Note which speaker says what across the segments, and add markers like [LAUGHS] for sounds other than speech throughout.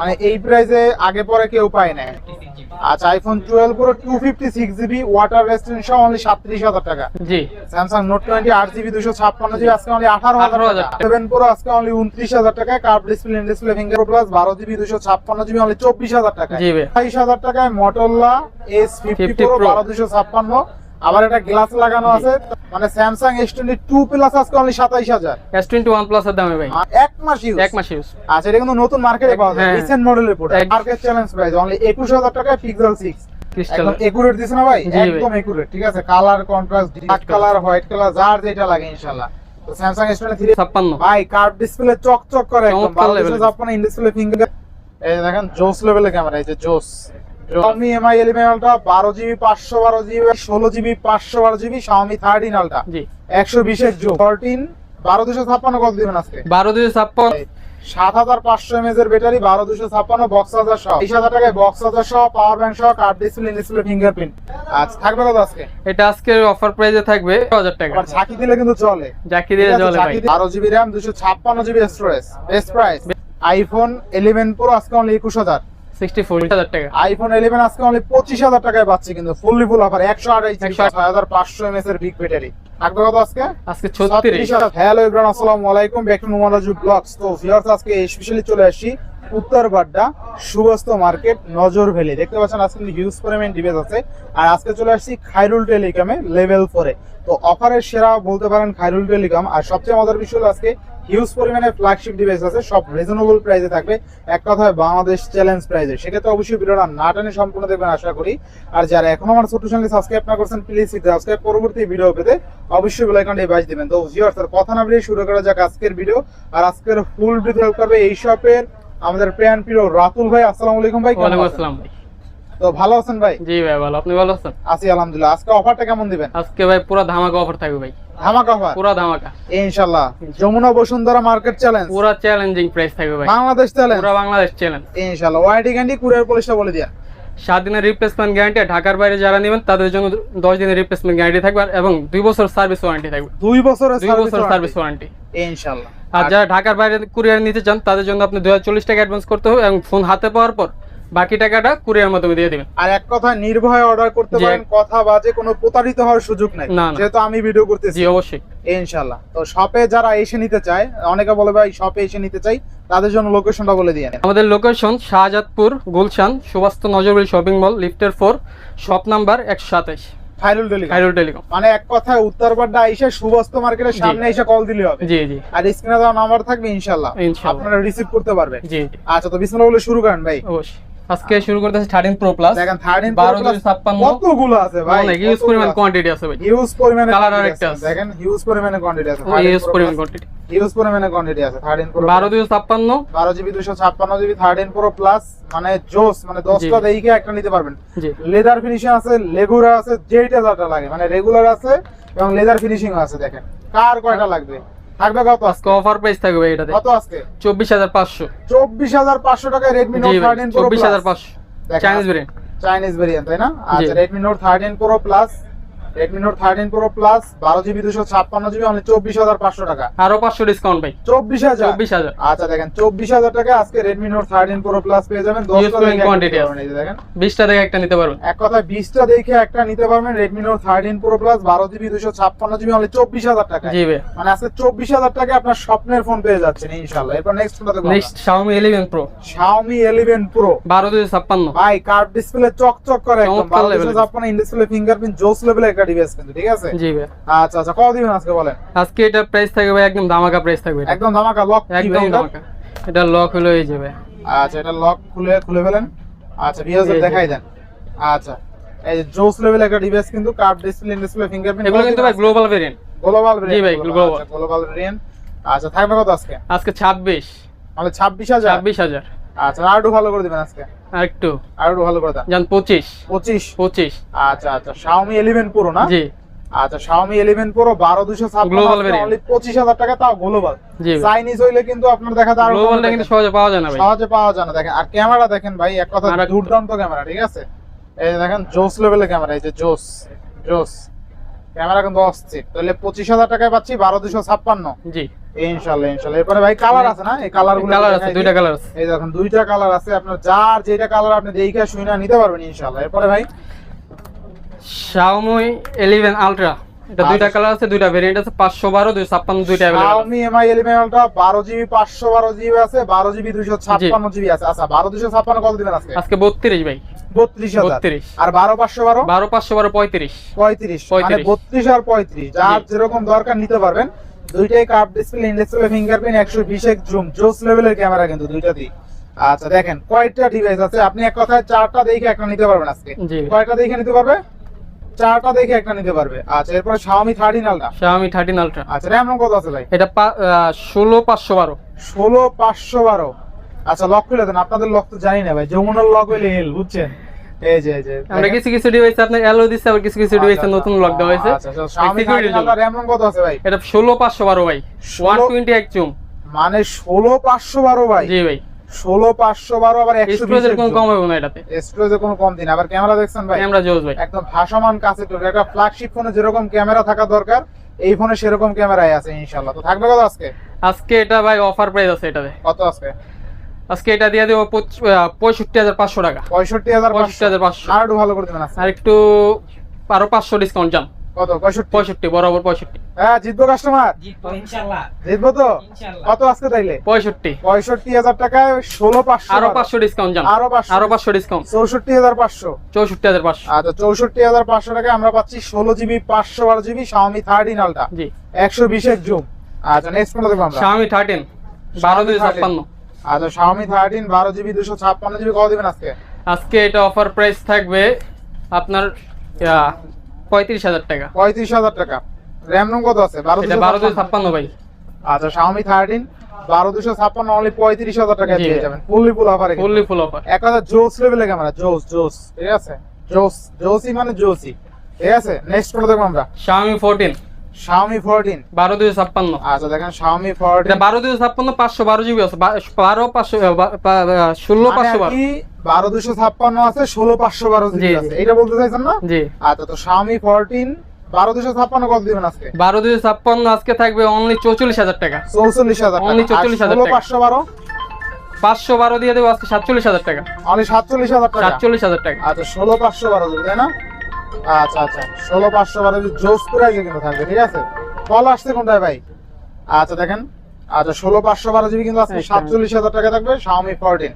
Speaker 1: Only এই প্রাইসে আগে পরে কেউ পায় না আচ্ছা iPhone 12 Pro 256 GB water resistant সহ অনলি 37000 টাকা।
Speaker 2: জি।
Speaker 1: স্যামসাং নোট 20 8 জিবি 256 জিবি আজকে অনলি
Speaker 2: 18000
Speaker 1: টাকা। 7 প্রো আজকে অনলি 29000 টাকা curve display in display plus 12 GB 256 GB only 24000 টাকা
Speaker 2: জি
Speaker 1: 28000 টাকায় মোটরোলা
Speaker 2: S50
Speaker 1: প্রো 12256 আবার একটা গ্লাস লাগানো আছে মানে Samsung S twenty two plus আজকে অনলি সাতাইশ হাজার।
Speaker 2: এস টোয়েন্টি ওয়ান প্লাস এর দামে ভাই।
Speaker 1: এক মাস ইউজ
Speaker 2: এক মাস ইউজ
Speaker 1: আচ্ছা এটা কিন্তু নতুন মার্কেটে পাওয়া যায়। রিসেন্ট মডেলের
Speaker 2: product
Speaker 1: market challenge price only 21000 টাকায় পিক্সেল 6
Speaker 2: ক্রিস্টাল
Speaker 1: একদম একুরেট দিছ না ভাই? একদম একুরেট ঠিক আছে? Colour contrast black colour white colour যার যেটা লাগে ইনশাআল্লাহ। স্যামসাং S23
Speaker 2: ছাপ্পান্ন।
Speaker 1: ভাই কার্ভ ডিসপ্লে চকচক করে একদম।
Speaker 2: চমৎকার level।
Speaker 1: 1256 ইন ডিসপ্লে ফিঙ্গার এই দেখেন জোস লেভেলের ক্যামেরা এই যে জোস Xiaomi Mi 11 Ultra 12 GB 512 GB 16 GB 512 GB Xiaomi 13 Ultra
Speaker 2: জি।
Speaker 1: 120 এর জো 14 12256 কত দিবেন আজকে?
Speaker 2: বারো দুশো ছাপ্পান্ন।
Speaker 1: সাত হাজার পাঁচশো এমএজ এর ব্যাটারি বারো দুশো ছাপ্পান্ন বক্স হাজার সহ। তেইশ হাজার টাকায় বক্স হাজার সহ পাওয়ার ব্যাংক সহ কার্ড ডিসপ্লে ডিসপ্লে ফিঙ্গারপ্রিন্ট আচ্ছা থাকবে কত আজকে?
Speaker 2: এটা আজকের অফার প্রাইসে থাকবে হাজার টাকা।
Speaker 1: ঝাঁকি দিলে কিন্তু চলে।
Speaker 2: জাকি দিয়ে চলে ভাই।
Speaker 1: বারো জিবি র্যাম দুশো ছাপ্পান্ন GB storage best price iPhone eleven Pro আজকে অনলি একুশ হাজার।
Speaker 2: টাকা।
Speaker 1: আইফোন আজকে অনলি টাকায় পাচ্ছি কিন্তু ফুললি ফুল অফার একশো আড়াই
Speaker 2: 128
Speaker 1: হাজার পাঁচশো এমএস এর বিগ ব্যাটারি থাকবে কত আজকে?
Speaker 2: আজকে ছত্রিশ।
Speaker 1: হ্যালো ইব্রান আসসালামু আলাইকুম ব্যাক টু নোমালাজু ব্লগস তো ভিউয়ার্স আজকে স্পেশালি চলে উত্তর বাড্ডা সুবস্ত মার্কেট নজর ভ্যালি। দেখতে পাচ্ছেন আজকে হিউজ পরিমাণ ডিভাইস আছে। আর আজকে চলে আসছি খাইরুল টেলিকমে লেভেল ফোরে তো অফারের সেরা বলতে পারেন খাইরুল টেলিকম। আর সবচেয়ে মজার বিষয় হলো আজকে হিউজ পরিমাণে ফ্ল্যাগশিপ ডিভাইস আছে, সব রিজনেবল প্রাইসে থাকবে। এক কথায় বাংলাদেশ চ্যালেঞ্জ প্রাইসে সেক্ষেত্রে অবশ্যই ভিডিওটা না টানে সম্পূর্ণ দেখবেন, আশা করি। আর যারা এখনও আমার ছোট চ্যানেল সাবস্ক্রাইব না করছেন প্লিজ সাবস্ক্রাইব পরবর্তী ভিডিও পেতে অবশ্যই বেল আইকনটি বাজ দিবেন। তো ভিউয়ার্স আর কথা না বেরিয়ে শুরু করা যাক আজকের ভিডিও আর আজকের ফুল ডিটেল করবে এই শপের আমাদের প্রিয়ান প্রিয় রাতুল ভাই। আসসালামু আলাইকুম ভাই
Speaker 2: ওয়ালাইকুম আসসালাম ভাই।
Speaker 1: তো ভালো আছেন ভাই?
Speaker 2: জি ভাই ভালো। আপনি ভালো আছেন?
Speaker 1: আছি আলহামদুলিল্লাহ। আজকে অফারটা কেমন দিবেন?
Speaker 2: আজকে ভাই পুরো ধামাকা অফার থাকবে ভাই।
Speaker 1: ধামাকা অফার
Speaker 2: পুরো ধামাকা।
Speaker 1: ইনশাআল্লাহ। যমুনা বসুন্ধরা মার্কেট চ্যালেঞ্জ
Speaker 2: পুরো চ্যালেঞ্জিং প্রাইস থাকবে ভাই।
Speaker 1: বাংলাদেশ চ্যালেঞ্জ
Speaker 2: পুরো বাংলাদেশ চ্যালেঞ্জ
Speaker 1: ইনশাআল্লাহ। ওয়ারেন্টি গ্যারান্টি কুরিয়ার পলিশটা বলে দিয়া।
Speaker 2: সাত দিনের রিপ্লেসমেন্ট গ্যারান্টি ঢাকার বাইরে যারা নেবেন তাদের জন্য দশ দিনের রিপ্লেসমেন্ট গ্যারান্টি থাকবে এবং দুই বছর সার্ভিস ওয়ারেন্টি থাকবে।
Speaker 1: দুই বছর
Speaker 2: দুই বছর সার্ভিস ওয়ারেন্টি
Speaker 1: ইনশাআল্লাহ।
Speaker 2: আর যারা ঢাকার বাইরে কুরিয়ার নিতে চান তাদের জন্য আপনি দুই চল্লিশ টাকা অ্যাডভান্স করতে হবে এবং ফোন হাতে পাওয়ার পর বাকি টাকাটা কুরিয়ার মাধ্যমে দিয়ে দিবেন।
Speaker 1: আর এক কথা নির্ভয়ে অর্ডার করতে পারেন কথা বাজে কোনো প্রতারিত হওয়ার সুযোগ নাই। যেহেতু আমি ভিডিও করতেছি।
Speaker 2: জি অবশ্যই।
Speaker 1: ইনশাআল্লাহ। তো শপে যারা এসে নিতে চায় অনেকে বলে ভাই শপে এসে নিতে চাই। তাদের জন্য লোকেশনটা বলে দিয়ে
Speaker 2: আমাদের location Shahjadpur Gulshan Subastu Nazrul shopping mall লিফটের ফোর শপ নাম্বার একশো সাতাইশ।
Speaker 1: খাইরুল টেলিকম
Speaker 2: খাইরুল টেলিকম
Speaker 1: মানে এক কথায় উত্তরপাড্ডা এসে সুবস্ত মার্কেটের। সামনে এসে কল দিলে হবে।
Speaker 2: জি জি।
Speaker 1: আর স্ক্রিনে দেওয়া নাম্বার থাকবে ইনশাআল্লাহ। আপনারা রিসিভ করতে পারবেন।
Speaker 2: জি।
Speaker 1: আচ্ছা তো বিসমিল্লাহ বলে শুরু করেন ভাই।
Speaker 2: অবশ্যই। আজকে শুরু করতেছি থার্টিন প্রো প্লাস
Speaker 1: দেখেন থার্টিন
Speaker 2: বারো দুশো ছাপ্পান্ন।
Speaker 1: কতগুলো আছে ভাই?
Speaker 2: অনেক ইউজ পরিমাণ কোয়ান্টিটি আছে ভাই।
Speaker 1: হিউজ পরিমাণে
Speaker 2: Colour
Speaker 1: quantity
Speaker 2: আরেকটা
Speaker 1: আছে। দেখেন হিউজ পরিমাণে কোয়ান্টিটি আছে।
Speaker 2: ইউজ পরিমাণ কোয়ান্টিটি
Speaker 1: হিউজ পরিমাণে কোয়ান্টিটি আছে। 13 প্রো
Speaker 2: বারো দুশো ছাপ্পান্ন।
Speaker 1: বারো জিবি দুশো ছাপ্পান্ন জিবি থার্টিন প্রো প্লাস মানে জোস মানে দশটা
Speaker 2: জি।
Speaker 1: দেখে একটা নিতে পারবেন। লেদার ফিনিশিং আছে লেগুরা আছে যেইটা যাটা লাগে। মানে রেগুলার আছে এবং লেদার ফিনিশিং আছে দেখেন। কার কয়টা লাগবে? থাকবে কত আজকে?
Speaker 2: অফার প্রাইস থাকবে এটাতে।
Speaker 1: কত আজকে?
Speaker 2: চব্বিশ হাজার পাঁচশো।
Speaker 1: চব্বিশ হাজার পাঁচশো টাকায়
Speaker 2: Redmi
Speaker 1: Note
Speaker 2: Note
Speaker 1: Pro thirteen
Speaker 2: চব্বিশ হাজার পাঁচশো। চাইনিজ ভেরিয়েন্ট
Speaker 1: চাইনিজ ভেরিয়েন্ট তাই না? আচ্ছা Redmi Note thirteen Pro plus Redmi Note thirteen Pro plus বারো জিবি দুশো ছাপ্পান্ন জিবি অনলি চব্বিশ হাজার পাঁচশো টাকা।
Speaker 2: আরও পাঁচশো ডিসকাউন্ট ভাই।
Speaker 1: চব্বিশ হাজার?
Speaker 2: চব্বিশ হাজার।
Speaker 1: আচ্ছা দেখেন চব্বিশ হাজার টাকা আজকে Redmi Note thirteen Pro plus পেয়ে যাবেন। দশটা দেখে। নিতে পারবেন, দেখেন।
Speaker 2: বিশটা থেকে একটা নিতে পারবেন।
Speaker 1: এক কথায় বিশটা দেখে একটা নিতে পারবেন Redmi Note thirteen Pro plus বারো জিবি দুশো ছাপ্পান্ন জিবি চব্বিশ হাজার টাকা। মানে আজকে চব্বিশ হাজার টাকা আপনার স্বপ্নের ফোন পেয়ে যাচ্ছেন ইনশাল্লাহ এরপর
Speaker 2: next 11 Pro
Speaker 1: Xiaomi eleven Pro
Speaker 2: বারো দুশো ছাপ্পান্ন।
Speaker 1: ভাই কার্ড ডিসপ্লে চকচক করে একদম। বারো দুশো ছাপ্পান্ন ইন ডিসপ্লে ফিঙ্গারপ্রিন্ট জোস লেভেলের একটা ডিভাইস কিন্তু ঠিক আছে?
Speaker 2: জি ভাই।
Speaker 1: আচ্ছা আচ্ছা কত দিবেন আজকে বলেন?
Speaker 2: আজকে এটা প্রাইস থাকবে ভাই একদম ধামাকা প্রাইস থাকবে
Speaker 1: একদম ধামাকা লক
Speaker 2: একদম ধামাকা। এটা লক হলো এই যাবে
Speaker 1: আচ্ছা এটা লক খুলে খুলে ফেলেন। আচ্ছা ভিউয়ারদের। দেখাই দেন। আচ্ছা এই যে জোস লেভেল একটা ডিভাইস কিন্তু কার্ড ডিসপ্লে ডিসপ্লে ফিঙ্গারপ্রিন্ট
Speaker 2: এগুলো কিন্তু ভাই গ্লোবাল ভেরিয়েন্ট
Speaker 1: গ্লোবাল
Speaker 2: জি ভাই, global।
Speaker 1: গ্লোবাল ভেরিয়েন্ট আচ্ছা থাকবে কত আজকে?
Speaker 2: আজকে ছাব্বিশ।
Speaker 1: মানে ছাব্বিশ
Speaker 2: ছাব্বিশ
Speaker 1: আচ্ছা আর একটু ভালো করে দিবেন আজকে।
Speaker 2: আর একটু।
Speaker 1: আর একটু ভালো করে দেন।
Speaker 2: পঁচিশ।
Speaker 1: পঁচিশ?
Speaker 2: পঁচিশ।
Speaker 1: আচ্ছা আচ্ছা শাওমি ইলেভেন প্রো না?
Speaker 2: জি।
Speaker 1: আচ্ছা
Speaker 2: Global variant।
Speaker 1: পঁচিশ হাজার টাকা তাও গ্লোবাল চাইনিজ হইলে কিন্তু আপনার দেখা যায় আরও
Speaker 2: গ্লোবালটা কিন্তু সহজে পাওয়া যায় না ভাই।
Speaker 1: সহজে পাওয়া যায় না দেখেন। আর ক্যামেরা দেখেন ভাই এক কথা দুর্দান্ত ক্যামেরা ঠিক আছে? এই দেখেন জোস লেভেলের ক্যামেরা এই যে জোস জোস ক্যামেরা কিন্তু অস্থির তাহলে পঁচিশ হাজার টাকায় পাচ্ছি বারো দুশো ছাপ্পান্ন।
Speaker 2: জি।
Speaker 1: ইনশাল্লাহ ইনশাল্লাহ। এরপরে ভাই কালার আছে না? এই কালারগুলো
Speaker 2: কালার আছে দুইটা কালার আছে।
Speaker 1: এই দেখুন দুইটা কালার আছে। আপনার যার যেটা কালার আপনি দেখে শুনে নিতে পারবেন ইনশাল্লাহ। এরপরে ভাই?
Speaker 2: শাওমি 11 Ultra এটা দুইটা
Speaker 1: আচ্ছা।
Speaker 2: কালার আছে দুইটা ভেরিয়েন্ট আছে 512 256 দুইটা अवेलेबल
Speaker 1: Xiaomi Mi 11 টা 12 জিবি 512 জিবি আছে 12 জিবি 256 জিবি আছে আচ্ছা 12 256 কত দিবেন আজকে
Speaker 2: আজকে 32 ভাই
Speaker 1: 32000
Speaker 2: 32
Speaker 1: আর 12 512
Speaker 2: 12 512 35
Speaker 1: 35 মানে
Speaker 2: 35
Speaker 1: 32 আর 35 যার
Speaker 2: জি।
Speaker 1: যেরকম দরকার নিতে পারবেন দুইটাই কার্ভ ডিসপ্লে ইনডিসপ্লে ফিঙ্গারপ্রিন্ট 120 এর জুম জোস লেভেলের ক্যামেরা কিন্তু দুইটাতেই আচ্ছা দেখেন কয়টা ডিভাইস আছে আপনি এক কথায় চারটা দেখে একটা নিতে পারবেন আজকে
Speaker 2: জি
Speaker 1: কয়টা দেখে নিতে পারবে চারটা দেখে একটা নিতে পারবে। আচ্ছা এরপর Xiaomi 13 আলটা
Speaker 2: Xiaomi 13 Ultra
Speaker 1: আচ্ছা র্যাম কত আছে ভাই?
Speaker 2: এটা পা- আহ, 16 512
Speaker 1: ষোলো পাঁচশো বারো। আচ্ছা লক খুলে দেন। আপনাদের লক তো জানি না ভাই। যমুনার লক হইলে হেল বুঝছেন? এই যে এই যে
Speaker 2: আমরা কিছু কিছু ডিভাইস আপনার এলো দিচ্ছে আবার কিছু কিছু ডিভাইসে নতুন লক দেওয়া হয়েছে।
Speaker 1: আচ্ছা আচ্ছা Xiaomi 13 আলটা কত আছে ভাই?
Speaker 2: এটা 16 512 ভাই।
Speaker 1: 16
Speaker 2: 128 জুম
Speaker 1: মানে ষোলো পাঁচশো বারো ভাই।
Speaker 2: জি ভাই।
Speaker 1: ষোলো পাঁচশো বারো আবার একশো
Speaker 2: স্টোরেজের কোনো কম হবে না এটাতে।
Speaker 1: স্টোরেজে কোনো কম দিন আবার ক্যামেরা দেখছেন ভাই?
Speaker 2: ক্যামেরা জোস ভাই।
Speaker 1: একদম ভাসমান কাছে তো একটা ফ্ল্যাগশিপ ফোনে যেরকম ক্যামেরা থাকা দরকার এই ফোনে সেরকম ক্যামেরাই আছে ইনশাআল্লাহ। তো থাকবে কত আজকে?
Speaker 2: আজকে এটা ভাই অফার প্রাইস আছে এটাতে।
Speaker 1: কত আজকে?
Speaker 2: আজকে এটা দিয়ে দেবো পঁয়ষট্টি হাজার পাঁচশো টাকা।
Speaker 1: পঁয়ষট্টি হাজার
Speaker 2: পঁয়ষট্টি হাজার পাঁচশো।
Speaker 1: আর একটু ভালো করে দেবেন
Speaker 2: আর একটু আরও পাঁচশো ডিসকাউন্ট যান
Speaker 1: কত? পঁয়ষট্টি?
Speaker 2: পঁয়ষট্টি বরাবর পঁয়ষট্টি।
Speaker 1: হ্যাঁ জিতবো কাস্টমার
Speaker 3: জিতবো
Speaker 1: তো? কত আজকে তাইলে?
Speaker 2: পঁয়ষট্টি।
Speaker 1: পঁয়ষট্টি হাজার টাকায়
Speaker 2: আরও ডিসকাউন্ট আরও আরও ডিসকাউন্ট
Speaker 1: চৌষট্টি হাজার পাঁচশো।
Speaker 2: চৌষট্টি হাজার পাঁচশো।
Speaker 1: আচ্ছা চৌষট্টি হাজার পাঁচশো টাকায় আমরা পাচ্ছি ষোলো জিবি পাঁচশো বারো জিবি শাওমি থার্টিন আলটা
Speaker 2: জি।
Speaker 1: একশো বিশের জুম আচ্ছা নেক্সট কোনটা দেখব আমরা।
Speaker 2: শাওমি থার্টিন বারো দুই ছাপ্পান্ন।
Speaker 1: আচ্ছা শাওমি থার্টিন বারো জিবি দুশো ছাপ্পান্ন জিবি কত দিবেন আজকে?
Speaker 2: আজকে এটা অফার প্রাইস থাকবে আপনার পঁয়ত্রিশ হাজার টাকা।
Speaker 1: পঁয়ত্রিশ হাজার টাকা। র্যাম রোম কত আছে? বারো
Speaker 2: বারো দুশো ছাপ্পান্ন। ভাই।
Speaker 1: আচ্ছা শাওমি থার্টিন বারো দুশো ছাপ্পান্ন অনলি পঁয়ত্রিশ হাজার টাকা। পেয়ে যাবেন। Fully full offer
Speaker 2: fully full offer
Speaker 1: এক কথা জোস লেভেলের ক্যামেরা জোস জোস ঠিক আছে? জোস জোসি মানে জোসি ঠিক আছে? নেক্সট দেখব আমরা।
Speaker 2: শাওমি ফোরটিন বারো
Speaker 1: আচ্ছা দেখেন
Speaker 2: এটা জিবি আছে।
Speaker 1: দুশো ছাপ্পান্ন আছে ষোলো পাঁচশো বারো
Speaker 2: জি,
Speaker 1: জিবি আছে এটা বলতে চাইছেন না?
Speaker 2: জি।
Speaker 1: আচ্ছা তো শাওমি ফোরটিন বারো দুশো ছাপ্পান্ন কত দিবেন আজকে?
Speaker 2: বারো দুই ছাপ্পান্ন আজকে থাকবে অনলি চৌচল্লিশ হাজার টাকা।
Speaker 1: চৌচল্লিশ হাজার
Speaker 2: Only 44,000
Speaker 1: ষোলো
Speaker 2: টাকা।
Speaker 1: পাঁচশো বারো?
Speaker 2: পাঁচশো বারো দিয়ে দেবো আজকে সাতচল্লিশ হাজার টাকা।
Speaker 1: অনলি সাতচল্লিশ হাজার টাকা?
Speaker 2: সাতচল্লিশ হাজার টাকা।
Speaker 1: আচ্ছা ষোলো পাঁচশো বারো জিবি তাই না? আচ্ছা আচ্ছা। ষোলো পাঁচশো বারো জিবি জোস প্রাইজে কিন্তু থাকবে ঠিক আছে? কল আসছে কোনটায় ভাই? আচ্ছা দেখেন। আচ্ছা ষোলো পাঁচশো বারো জিবি কিন্তু আজকে সাতচল্লিশ হাজার টাকা থাকবে শাওমি ফোরটিন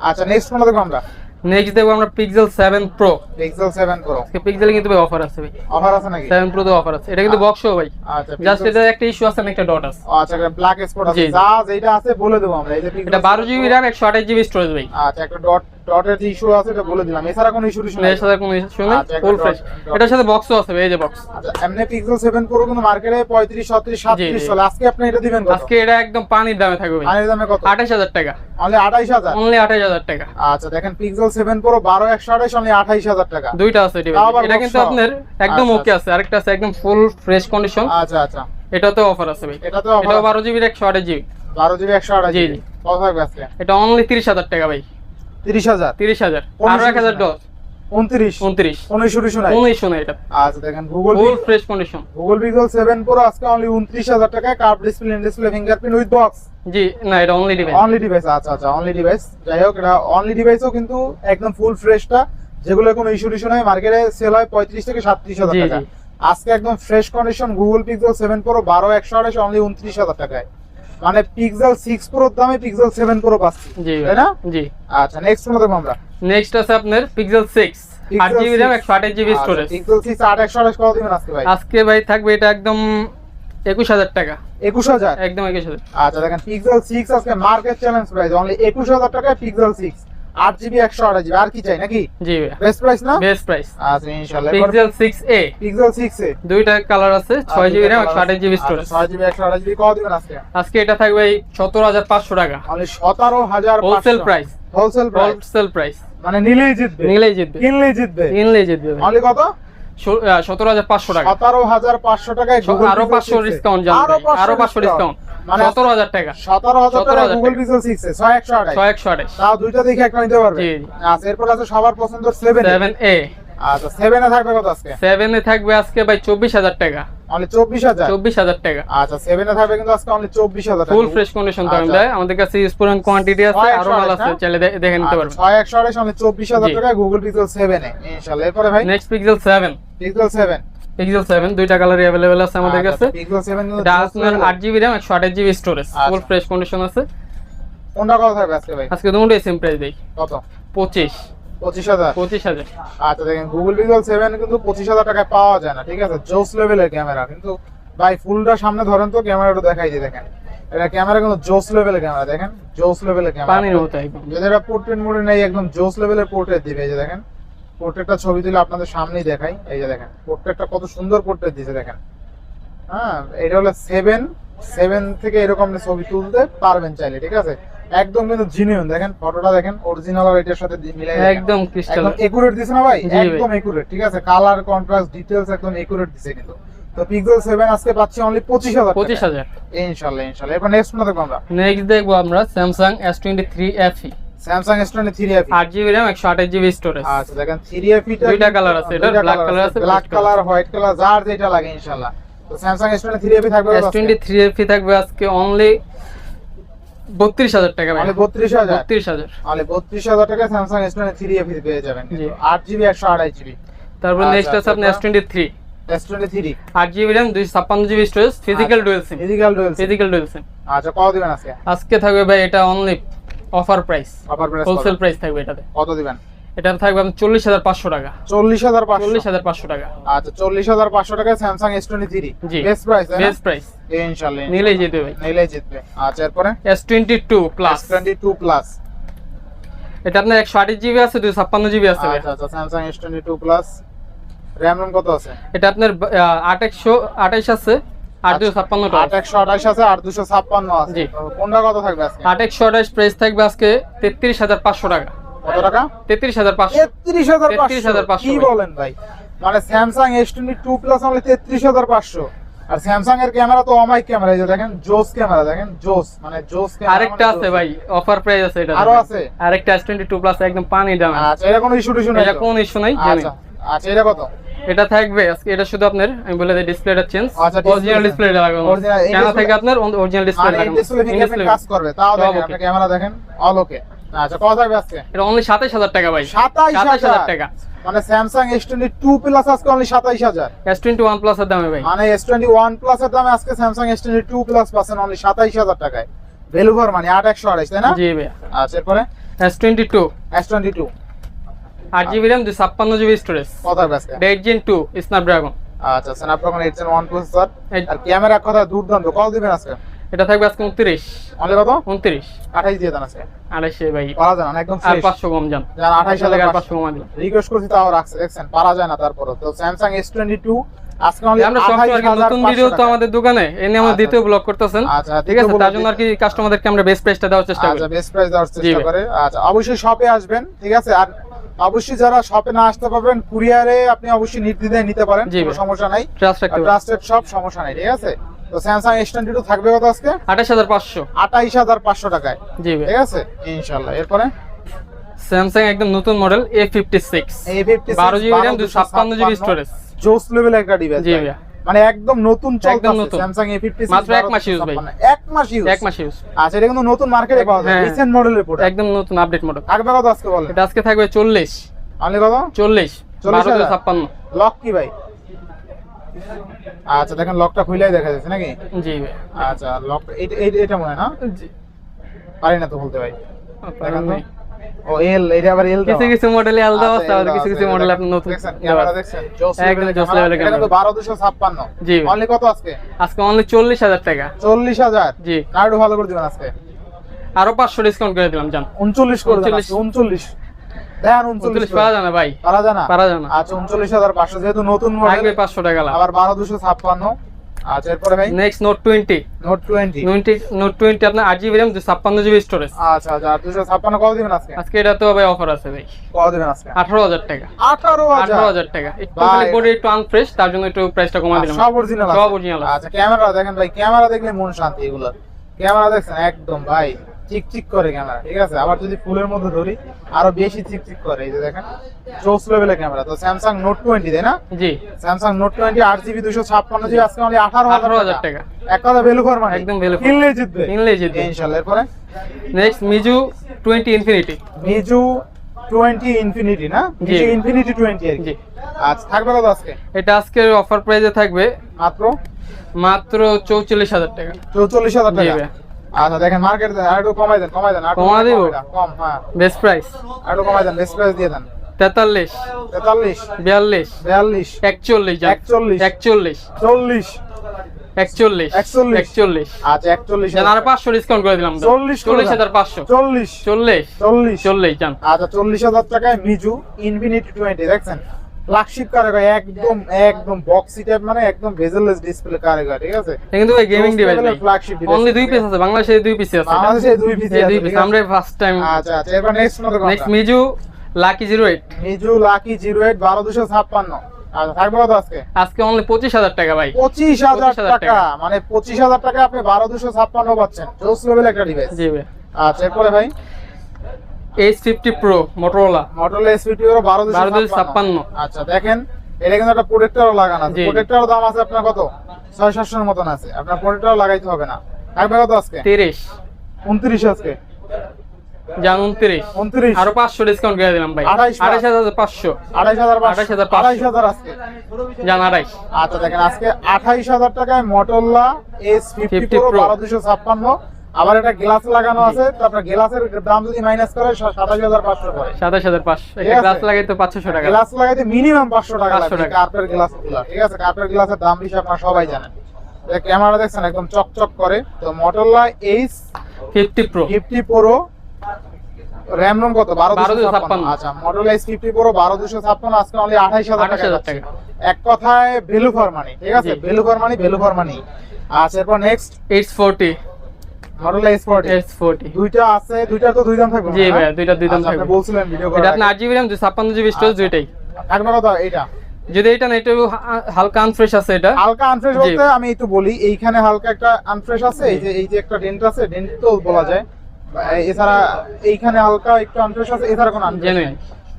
Speaker 1: আচ্ছা নেক্সট কোনটা? দেখব আমরা
Speaker 2: নেক্সট দেখব আমরা Pixel seven Pro
Speaker 1: Pixel seven Pro
Speaker 2: আজকে পিক্সেল কিন্তু ভাই অফার আছে ভাই।
Speaker 1: অফার আছে নাকি?
Speaker 2: সেভেন প্রো তো অফার আছে। এটা কিন্তু বক্সও ভাই।
Speaker 1: আচ্ছা
Speaker 2: জাস্ট এটা একটা ইস্যু আছে না একটা ডট আছে।
Speaker 1: আচ্ছা ব্ল্যাক স্পট আছে। যা যেটা আছে বলে দেবো আমরা। এই যে
Speaker 2: এটা বারো জিবি
Speaker 1: Pro-
Speaker 2: র্যাম একশো আঠাশ জিবি স্টোরেজ ভাই।
Speaker 1: আচ্ছা একটা ডট ডটের যে ইস্যু আছে এটা বলে দিলাম। এছাড়া কোনো ইস্যু টিস্যু
Speaker 2: এর সাথে কোনো ইস্যু নেই।
Speaker 1: আচ্ছা,
Speaker 2: ফুল ফ্রেশ এটার সাথে বক্সও আছে এই যে বক্স
Speaker 1: আচ্ছা এমনি পিক্সেল 7 প্রো কিন্তু মার্কেটে 35 36 37 চলে। আজকে আপনি এটা দিবেন কত?
Speaker 2: আজকে এটা একদম পানির দামে থাকবে
Speaker 1: আনের দামে কত?
Speaker 2: আঠাশ হাজার টাকা।
Speaker 1: অনলি 28000
Speaker 2: অনলি আঠাশ হাজার টাকা।
Speaker 1: আচ্ছা দেখেন পিক্সেল 7 প্রো 12 128 অনলি 28000 টাকা।
Speaker 2: দুইটা আছে এটা কিন্তু আপনার একদম
Speaker 1: আচ্ছা,
Speaker 2: ওকে আছে। আরেকটা আছে একদম ফুল ফ্রেশ কন্ডিশন
Speaker 1: আচ্ছা আচ্ছা।
Speaker 2: এটাতে অফার আছে ভাই।
Speaker 1: এটা তো
Speaker 2: এটাও বারো জিবির একশো আঠাশ জিবি
Speaker 1: 12 জিবি 128
Speaker 2: জি,
Speaker 1: জিবি। কত থাকবে আজকে?
Speaker 2: এটা অনলি তিরিশ হাজার টাকা ভাই।
Speaker 1: 30000
Speaker 2: তিরিশ হাজার।
Speaker 1: কোন
Speaker 2: আরও এক হাজার দশ।
Speaker 1: 29
Speaker 2: উনত্রিশ।
Speaker 1: নাই।
Speaker 2: উনিশশো এটা।
Speaker 1: আচ্ছা দেখেন
Speaker 2: Google fresh condition
Speaker 1: Google Pixel 7 Pro আজকে অনলি 29000 টাকায় curve display in display fingerprint with box
Speaker 2: জি না এটা অনলি ডিভাইস
Speaker 1: অনলি ডিভাইস আচ্ছা আচ্ছা অনলি ডিভাইস যাই হোক এটা অনলি ডিভাইসও কিন্তু একদম ফুল ফ্রেশটা যেগুলো কোনো ইস্যু টিস্যু নাই মার্কেটে সেল হয় পঁয়ত্রিশ থেকে সাতত্রিশ হাজার টাকা আজকে একদম fresh condition Google Pixel seven Pro বারো একশো আঠাশ অনলি উনত্রিশ হাজার টাকায়। মানে পিক্সেল 6 প্রোর দামে পিক্সেল 7 প্রো পাচ্ছি।
Speaker 2: জি
Speaker 1: তাই না?
Speaker 2: জি।
Speaker 1: আচ্ছা নেক্সট মডেল আমরা।
Speaker 2: নেক্সট আছে আপনার
Speaker 1: Pixel
Speaker 2: GB
Speaker 1: 6
Speaker 2: GB storage
Speaker 1: Pixel six আট একশো আঠাশ কত দিবেন আজকে ভাই?
Speaker 2: আজকে ভাই থাকবে এটা একদম একুশ হাজার টাকা।
Speaker 1: একুশ হাজার?
Speaker 2: একদম একুশ হাজার।
Speaker 1: আচ্ছা দেখেন পিক্সেল সিক্স আজকে মার্কেট চ্যালেঞ্জ প্রাইস অনলি একুশ হাজার টাকায় পিক্সেল সিক্স আট জিবি একশো আঠাশ জিবি আর কি চাই নাকি?
Speaker 2: জি
Speaker 1: বেস্ট প্রাইস না?
Speaker 2: বেস্ট প্রাইস
Speaker 1: আচ্ছা ইনশাল্লাহ।
Speaker 2: Pixel six A
Speaker 1: Pixel six A
Speaker 2: দুইটা কালার আছে ছয় জিবি র্যাম একশো আঠাশ জিবি স্টোরেজ
Speaker 1: ছয় জিবি একশো আঠাশ জিবি কত দিবেন আজকে?
Speaker 2: আজকে এটা থাকবে সতেরো হাজার পাঁচশো টাকা।
Speaker 1: অনলি সতেরো হাজার
Speaker 2: wholesale price
Speaker 1: wholesale price
Speaker 2: wholesale price
Speaker 1: মানে নিলেই জিতবে।
Speaker 2: নিলেই জিতবে।
Speaker 1: কিনলেই জিতবে।
Speaker 2: কিনলেই জিতবে।
Speaker 1: অনলি কত?
Speaker 2: সতেরো হাজার পাঁচশো টাকা।
Speaker 1: সতেরো হাজার পাঁচশো টাকায় আরও
Speaker 2: পাঁচশো ডিসকাউন্ট আরও পাঁচশো ডিসকাউন্ট
Speaker 1: মানে
Speaker 2: সতেরো হাজার টাকা।
Speaker 1: সতেরো
Speaker 2: 17,000
Speaker 1: টাকা গুগল পিক্সেল সিক্স এ ছয় একশো আঠাশ।
Speaker 2: ছয় একশো আঠাশ।
Speaker 1: তাও দুইটা দেখে একটা নিতে পারবে।
Speaker 2: জি, জি।
Speaker 1: আচ্ছা এরপর আছে সবার পছন্দ সেভেন
Speaker 2: সেভেন এ
Speaker 1: আচ্ছা সেভেনে থাকবে কত আজকে?
Speaker 2: আজকে ভাই টাকা।
Speaker 1: অনলি
Speaker 2: টাকা।
Speaker 1: আচ্ছা কিন্তু আজকে অনলি চব্বিশ হাজার
Speaker 2: ফুল ফ্রেশ কন্ডিশন থাকবে
Speaker 1: আচ্ছা।
Speaker 2: ভাই আমাদের কাছে কোয়ান্টিটি আছে
Speaker 1: আরও
Speaker 2: মাল আছে
Speaker 1: না?
Speaker 2: দেখে নিতে পারবেন।
Speaker 1: ছয় একশো আঠাশ অনলি। টাকা গুগল পিক্সেল সেভেনে ইনশাল্লাহ এরপরে ভাই?
Speaker 2: Next Pixel seven
Speaker 1: Pixel seven
Speaker 2: Pixel seven দুইটা কালার অ্যাভেলেবেল আছে আমাদের
Speaker 1: আচ্ছা,
Speaker 2: কাছে।
Speaker 1: পিক্সেল সেভেন কিন্তু
Speaker 2: এটা
Speaker 1: জোস
Speaker 2: আপনার
Speaker 1: level।
Speaker 2: আট জিবি র্যাম একশো আঠাশ GB
Speaker 1: storage.
Speaker 2: Full fresh condition আছে।
Speaker 1: কোনটা কত থাকবে আজকে ভাই?
Speaker 2: আজকে দুটোই সেম প্রাইস দেই।
Speaker 1: কত?
Speaker 2: পঁচিশ।
Speaker 1: পঁচিশ হাজার?
Speaker 2: পঁচিশ হাজার।
Speaker 1: আচ্ছা দেখেন গুগল পিক্সেল সেভেন কিন্তু পঁচিশ হাজার টাকায় পাওয়া যায় না ঠিক আছে? জোস লেভেলের ক্যামেরা কিন্তু ভাই ফুলটা সামনে ধরেন তো ক্যামেরাটা দেখাই দিই দেখেন। এটা ক্যামেরা কিন্তু জোস লেভেলের ক্যামেরা দেখেন? জোস লেভেলের ক্যামেরা
Speaker 2: পানির মতো একদম।
Speaker 1: যদি এটা পোর্ট্রেট মোডে নেই একদম জোস লেভেলের পোর্ট্রেট দিবে এই যে দেখেন। পোর্ট্রেটটা ছবি তুলে আপনাদের সামনেই দেখাই। এই যে দেখেন পোর্ট্রেটটা কত সুন্দর পোর্ট্রেট দিয়েছে দেখেন। হ্যাঁ এটা হলো সেভেন সেভেন থেকে এরকম ছবি তুলতে পারবেন চাইলে ঠিক আছে? একদম কিন্তু জিনিয়ন দেখেন ফটোটা দেখেন অরিজিনাল আর এটার সাথে মিলাই
Speaker 2: একদম ক্রিস্টাল
Speaker 1: একুরেট দিছে না ভাই। একদম একুরেট ঠিক আছে? কালার কন্ট্রাস্ট ডিটেইলস একদম একুরেট দিছে কিন্তু। তো পিক্সেল 7 আজকে পাচ্ছি অনলি 25000
Speaker 2: পঁচিশ হাজার।
Speaker 1: ইনশাআল্লাহ ইনশাআল্লাহ এরপর নেক্সট দেখব আমরা।
Speaker 2: নেক্সট দেখব আমরা Samsung S twenty three FE
Speaker 1: Samsung S23 FE
Speaker 2: আট জিবি র্যাম একশো আঠাশ জিবি স্টোরেজ
Speaker 1: আচ্ছা দেখেন 3FE টা
Speaker 2: দুইটা colour আছে, এটার black colour আছে,
Speaker 1: ব্ল্যাক কালার হোয়াইট কালার যার যেটা লাগে ইনশাআল্লাহ তো স্যামসাং S23 FE থাকবে
Speaker 2: এস টোয়েন্টি থ্রি এফি থাকবে আজকে অনলি বত্রিশ হাজার টাকা ভাই।
Speaker 1: অনলি 32000
Speaker 2: বত্রিশ হাজার।
Speaker 1: অনলি 32000 টাকা স্যামসাং S23 FE পেয়ে যাবেন
Speaker 2: জি।
Speaker 1: 8GB 128GB
Speaker 2: তারপর
Speaker 1: আচ্ছা,
Speaker 2: নেক্সট আছে আপনার এস
Speaker 1: তারপর?
Speaker 2: টোয়েন্টি থ্রি
Speaker 1: S23
Speaker 2: আট জিবি র্যাম দুইশো ছাপ্পান্ন GB storage physical dual SIM
Speaker 1: physical dual
Speaker 2: physical dual SIM
Speaker 1: আচ্ছা কত দিবেন আজকে?
Speaker 2: আজকে থাকবে ভাই এটা only offer price.
Speaker 1: Offer price
Speaker 2: wholesale price থাকবে এটাতে।
Speaker 1: কত দিবেন?
Speaker 2: এটা থাকবে আপনার চল্লিশ হাজার পাঁচশো টাকা।
Speaker 1: চল্লিশ হাজার
Speaker 2: চল্লিশ হাজার পাঁচশো টাকা।
Speaker 1: আচ্ছা চল্লিশ হাজার পাঁচশো টাকায় স্যামসাং এস টোয়েন্টি থ্রি
Speaker 2: জি।
Speaker 1: বেস্ট প্রাইস
Speaker 2: বেস্ট প্রাইস
Speaker 1: ইনশাল্লাহ
Speaker 2: নিলেই যেতে ভাই।
Speaker 1: নিলে জিতবে। আচ্ছা এরপরে?
Speaker 2: S twenty two plus
Speaker 1: twenty two plus
Speaker 2: এটা আপনার একশো আঠাশ জিবি আছে দুশো ছাপ্পান্ন জিবি আছে
Speaker 1: আচ্ছা আচ্ছা Samsung S twenty two plus RAM ROM কত আছে?
Speaker 2: এটা আপনার আট একশো আঠাইশ আছে। প্রাইস থাকবে আজকে? তেত্রিশ হাজার পাঁচশো টাকা।
Speaker 1: কত টাকা?
Speaker 2: তেত্রিশ হাজার পাঁচশো।
Speaker 1: তেত্রিশ হাজার
Speaker 2: 33,500
Speaker 1: কি
Speaker 2: ভাই।
Speaker 1: বলেন ভাই? মানে Samsung S twenty two plus only তেত্রিশ হাজার পাঁচশো। আর স্যামসাং এর ক্যামেরা তো অমাইক ক্যামেরা এই যে দেখেন জোস ক্যামেরা দেখেন জোস মানে জোস ক্যামেরা
Speaker 2: আরেকটা আছে ভাই অফার প্রাইস আছে এটা
Speaker 1: আরও আছে?
Speaker 2: আরেকটা এস টোয়েন্টি টু প্লাস একদম পানি দাম
Speaker 1: আচ্ছা এটা কোনো ইস্যু টিস্যু নাই
Speaker 2: এটা? কোন ইস্যু নাই
Speaker 1: আচ্ছা আচ্ছা এটা কত?
Speaker 2: এটা থাকবে আজকে এটা শুধু আপনার আমি বলে দিই ডিসপ্লেটা চেঞ্জ
Speaker 1: আচ্ছা,
Speaker 2: অরিজিনাল ডিসপ্লে লাগানো কেন থেকে আপনার অরিজিনাল ডিসপ্লে লাগানো
Speaker 1: ডিসপ্লে কাজ করবে তাও দেখেন। আপনি ক্যামেরা দেখেন অল ওকে আচ্ছা কত থাকবে আজকে?
Speaker 2: এটা অনলি সাতাইশ হাজার টাকা ভাই।
Speaker 1: 27000
Speaker 2: টাকা।
Speaker 1: মানে স্যামসাং S22 প্লাস আজকে only 27000
Speaker 2: S twenty one plus এর দামে ভাই।
Speaker 1: মানে S21 প্লাস এর দামে আজকে স্যামসাং S22 প্লাস পাচ্ছেন অনলি 27000 টাকায়। ভ্যালু ফর মানে 8128 তাই না?
Speaker 2: জি ভাই
Speaker 1: আচ্ছা এরপরে?
Speaker 2: এস টোয়েন্টি টু
Speaker 1: S22
Speaker 2: আট জিবি র্যাম ছাপ্পান্ন
Speaker 1: GB storage
Speaker 2: eight Gen two Snapdragon
Speaker 1: আচ্ছা স্ন্যাপড্রাগন 8 Gen 1 প্রসেসর আর ক্যামেরা কথা দুর্দান্ত। কত দিবেন আজকে?
Speaker 2: এটা থাকবে আজকে উনত্রিশ।
Speaker 1: অনলি কত?
Speaker 2: উনত্রিশ।
Speaker 1: 28 দিয়ে দেন আজকে।
Speaker 2: আড়াইশে ভাই।
Speaker 1: পারা যায় না একদম
Speaker 2: আর পাঁচশো কম যান।
Speaker 1: 28000
Speaker 2: আর
Speaker 1: পাঁচশো।
Speaker 2: কমা দিলাম
Speaker 1: রিকোয়েস্ট করছি তাও রাখছে দেখছেন পারা যায় না তারপরে তো স্যামসাং এস টোয়েন্টি টু আজকে
Speaker 2: আমরা সবসময় আর কি
Speaker 1: 28,500
Speaker 2: নতুন ভিডিও তো আমাদের দোকানে এনে আমার
Speaker 1: আচ্ছা,
Speaker 2: দ্বিতীয় ব্লগ করতেছেন।
Speaker 1: আচ্ছা
Speaker 2: ঠিক আছে তার জন্য আর কি কাস্টমারদেরকে আমরা বেস্ট প্রাইসটা দেওয়ার চেষ্টা করি।
Speaker 1: আচ্ছা বেস্ট প্রাইস দেওয়ার
Speaker 2: জি
Speaker 1: চেষ্টা করে। আচ্ছা অবশ্যই শপে আসবেন ঠিক আছে? আর অবশ্যই যারা শপে না আসতে পারবেন কুরিয়ারে আপনি অবশ্যই নির্দ্বিধায় নিতে পারেন কোনো সমস্যা নাই। ট্রাস্টেড সব সমস্যা নাই ঠিক আছে? তো স্যামসাং এস টোয়েন্টি টু থাকবে কত আজকে?
Speaker 2: আঠাশ হাজার পাঁচশো।
Speaker 1: আঠাইশ হাজার পাঁচশো টাকায়
Speaker 2: জি
Speaker 1: ঠিক আছে? ইনশাল্লাহ এরপরে?
Speaker 2: স্যামসাং একদম নতুন মডেল এ ফিফটি সিক্স বারো জিবি র্যাম দুশো ছাপ্পান্ন জিবি স্টোরেজ
Speaker 1: জোস লেভেল একটা ডিভাইস
Speaker 2: জি ভাইয়া।
Speaker 1: মানে একদম নতুন চলতেছে। স্যামসাং
Speaker 2: মাত্র এক মাস ভাই।
Speaker 1: এক মাস ইউজ
Speaker 2: এক মাস ইউজ
Speaker 1: আচ্ছা এটা কিন্তু নতুন মার্কেটে পাওয়া যায়।
Speaker 2: হ্যাঁ।
Speaker 1: রিসেন্ট মডেলের প্রোডাক্ট
Speaker 2: একদম নতুন আপডেট মডেল
Speaker 1: থাকবে কত আজকে বলেন?
Speaker 2: এটা আজকে থাকবে চল্লিশ।
Speaker 1: অনলি কত?
Speaker 2: চল্লিশ।
Speaker 1: চল্লিশ
Speaker 2: বারো দুশো
Speaker 1: হাজার?
Speaker 2: ছাপ্পান্ন।
Speaker 1: লক কি ভাই? আচ্ছা দেখেন লকটা খুলেই দেখা যাচ্ছে নাকি?
Speaker 2: জি ভাই।
Speaker 1: আচ্ছা লক এটা এটা- মনে হয় না?
Speaker 2: জি।
Speaker 1: পারি না তো বলতে ভাই। দেখেন তো। ও এল এটা আবার এল
Speaker 2: কিছু কিছু মডেলে আল দেওয়া আছে কিছু কিছু মডেল আপনি নতুন
Speaker 1: ক্যামেরা দেখছেন?
Speaker 2: একদম জোস লেভেলের
Speaker 1: এটা কিন্তু
Speaker 2: ক্যামেরা।
Speaker 1: 1256
Speaker 2: জি।
Speaker 1: অনলি কত আজকে?
Speaker 2: আজকে অনলি চল্লিশ হাজার টাকা।
Speaker 1: 40000
Speaker 2: জি।
Speaker 1: আর একটু ভালো করে দিবেন আজকে।
Speaker 2: আরও পাঁচশো ডিসকাউন্ট করে দিলাম জান।
Speaker 1: 39 করে দেন
Speaker 2: 39
Speaker 1: আজকে, 39 দেন 39
Speaker 2: উনচল্লিশ না ভাই।
Speaker 1: পারা যায় না?
Speaker 2: পারা যায় না।
Speaker 1: আচ্ছা 39500 যেহেতু নতুন মডেল
Speaker 2: পাঁচশো টাকা
Speaker 1: আবার 12256 আচ্ছা এরপরে ভাই?
Speaker 2: Next Note twenty
Speaker 1: Note 20
Speaker 2: twenty Note twenty আপনার আট জিবি স্টোরেজ
Speaker 1: আচ্ছা আচ্ছা আর 256 কত দিবেন আজকে?
Speaker 2: আজকে এটা তো ভাই অফার আছে ভাই।
Speaker 1: কত দিবেন আজকে?
Speaker 2: আঠারো হাজার টাকা।
Speaker 1: 18000
Speaker 2: আঠারো হাজার টাকা। একটু খালি বডি একটু আনফ্রেশ তার জন্য একটু প্রাইসটা কমা দিলাম।
Speaker 1: সব অরিজিনাল
Speaker 2: সব আছে।
Speaker 1: আচ্ছা ক্যামেরা দেখেন ভাই ক্যামেরা দেখলে মন শান্তি এগুলো। ক্যামেরা দেখছেন? একদম ভাই। চিকচিক করে ক্যামেরা ঠিক আছে? আবার যদি ফুলের মধ্যে ধরি আরও বেশি চিকচিক করে এই যে দেখেন চৌস লেভেলের ক্যামেরা তো স্যামসাং নোট টোয়েন্টি তাই না?
Speaker 2: জি।
Speaker 1: স্যামসাং নোট টোয়েন্টি আট জিবি দুশো ছাপ্পান্ন জিবি আজকে অনলি আঠারো
Speaker 2: আঠারো
Speaker 1: হাজার টাকা। এক কথা ভ্যালু ফর মানে।
Speaker 2: একদম for-
Speaker 1: কিনলেই জিতবে।
Speaker 2: কিনলেই জিতবে।
Speaker 1: ইনশাল্লাহ এরপরে?
Speaker 2: Next Meizu twenty Infinity
Speaker 1: Meizu twenty Infinity না?
Speaker 2: জি।
Speaker 1: মিজু ইনফিনিটি টোয়েন্টি আর কি।
Speaker 2: জি।
Speaker 1: আচ্ছা থাকবে কত আজকে?
Speaker 2: এটা আজকের অফার প্রাইসে থাকবে
Speaker 1: মাত্র?
Speaker 2: মাত্র চৌচল্লিশ হাজার টাকা।
Speaker 1: চৌচল্লিশ হাজার টাকা। আচ্ছা দেখেন মার্কেট আর একটু কমাই দেন কমাই দেন আর
Speaker 2: দিব?
Speaker 1: কম হ্যাঁ।
Speaker 2: বেস্ট প্রাইস
Speaker 1: আর একটু কমাই দেন বেস্ট প্রাইস দিয়ে দেন।
Speaker 2: তেতাল্লিশ।
Speaker 1: তেতাল্লিশ।
Speaker 2: বিয়াল্লিশ।
Speaker 1: বিয়াল্লিশ।
Speaker 2: একচল্লিশ যান।
Speaker 1: একচল্লিশ।
Speaker 2: একচল্লিশ।
Speaker 1: চল্লিশ।
Speaker 2: একচল্লিশ।
Speaker 1: একচল্লিশ।
Speaker 2: একচল্লিশ।
Speaker 1: আচ্ছা একচল্লিশ
Speaker 2: যান আর পাঁচশো ডিসকাউন্ট করে দিলাম তো।
Speaker 1: চল্লিশ করে
Speaker 2: চল্লিশ
Speaker 1: দাও।
Speaker 2: হাজার পাঁচশো।
Speaker 1: চল্লিশ।
Speaker 2: চল্লিশ।
Speaker 1: চল্লিশ।
Speaker 2: চল্লিশ যান
Speaker 1: আচ্ছা চল্লিশ হাজার টাকায় মিজু ইনফিনিটি টোয়েন্টি দেখছেন? ফ্ল্যাগশিপ কারেগা একদম একদম বক্সি টাইপ মানে একদম ভেজেললেস ডিসপ্লে কারেগা ঠিক আছে?
Speaker 2: কিন্তু ভাই গেমিং ডিভাইস ভাই।
Speaker 1: ফ্ল্যাগশিপ
Speaker 2: অনলি দুই পিস আছে বাংলাদেশে দুই পিস আছে।
Speaker 1: বাংলাদেশে দুই পিস
Speaker 2: এই দুই পিস আমরা ফার্স্ট টাইম
Speaker 1: আচ্ছা আচ্ছা এবার নেক্সট মতো
Speaker 2: next Meizu Lucky zero eight
Speaker 1: Meizu Lucky zero eight বারো দুশো ছাপ্পান্ন। আচ্ছা থাকবে কত আজকে?
Speaker 2: আজকে অনলি পঁচিশ হাজার টাকা ভাই।
Speaker 1: পঁচিশ হাজার
Speaker 2: 25,000
Speaker 1: টাকা। মানে পঁচিশ হাজার টাকা আপনি বারো দুশো ছাপ্পান্ন পাচ্ছেন। জোস লেভেল একটা ডিভাইস
Speaker 2: জি ভাই।
Speaker 1: আচ্ছা এরপরে ভাই?
Speaker 2: এইচ ফিফটি প্রো মোটরোলা
Speaker 1: বারো দুশো
Speaker 2: 12,256
Speaker 1: আচ্ছা দেখেন এটা কিন্তু একটা প্রোটেক্টরও লাগানো আছে।
Speaker 2: জি।
Speaker 1: দাম আছে আপনার কত? ছয় সাতশোর মতন আছে। আপনার প্রোটেক্টর লাগাইতে হবে না। থাকবে কত আজকে?
Speaker 2: তিরিশ।
Speaker 1: উনত্রিশ আজকে।
Speaker 2: যান উনত্রিশ।
Speaker 1: উনত্রিশ।
Speaker 2: আরও পাঁচশো ডিসকাউন্ট করে দিলাম ভাই। আড়াইশ হাজার পাঁচশো।
Speaker 1: আড়াইশ হাজার পাঁচশো।
Speaker 2: 28,500
Speaker 1: আড়াইশ হাজার আজকে।
Speaker 2: যান আড়াইশ
Speaker 1: আচ্ছা দেখেন আজকে আঠাইশ হাজার টাকায় মটোলা এস ফিফটি প্রো বারো দুশো ছাপ্পান্ন। আবার এটা গ্লাস লাগানো আছে তো আপনার গ্লাসের দাম যদি মাইনাস করে সাতাশ হাজার পাঁচশো করে।
Speaker 2: সাতাশ হাজার পাঁচশো।
Speaker 1: ঠিক
Speaker 2: একটা
Speaker 1: আছে।
Speaker 2: গ্লাস লাগাই পাঁচশো টাকা।
Speaker 1: গ্লাস লাগাইতে মিনিমাম পাঁচশো টাকা লাগবে কার্পের গ্লাস ঠিক আছে? কার্পের গ্লাসের দাম বেশি আপনারা সবাই জানেন। ক্যামেরা দেখছেন একদম চকচক করে। তো Motorola Edge
Speaker 2: fifty Pro
Speaker 1: fifty Pro RAM ROM কত? বারো দুশো ছাপ্পান্ন। আচ্ছা মডেল এস ফিফটি প্রো বারো দুশো ছাপ্পান্ন আজকে অনলি আঠাইশ হাজার টাকা
Speaker 2: 28,000
Speaker 1: যাচ্ছে।
Speaker 2: টাকা।
Speaker 1: এক কথায় ভ্যালু ফর মানি ঠিক আছে। Value for money value for money আচ্ছা এরপর next
Speaker 2: Edge forty
Speaker 1: model S forty
Speaker 2: Edge forty
Speaker 1: দুইটা আছে দুইটার তো দুই দাম থাকবে
Speaker 2: জি
Speaker 1: না?
Speaker 2: দুইটা দুই দাম
Speaker 1: আচ্ছা,
Speaker 2: থাকবে।
Speaker 1: বলছিলেন ভিডিও
Speaker 2: এটা আপনার স্টোরেজ
Speaker 1: আচ্ছা।
Speaker 2: দুইটাই।
Speaker 1: থাকবে কত এইটা।
Speaker 2: যদি এটা না একটু হালকা আনফ্রেশ আছে এটা।
Speaker 1: হালকা আনফ্রেশ। বলতে আমি একটু বলি এইখানে হালকা একটা আনফ্রেশ আছে এই যে এই যে একটা ডেন্ট আছে ডেন্ট তো বলা যায়। এছাড়া এইখানে হালকা একটু আনফ্রেশ আছে এছাড়া কোনো আনফ্রেশ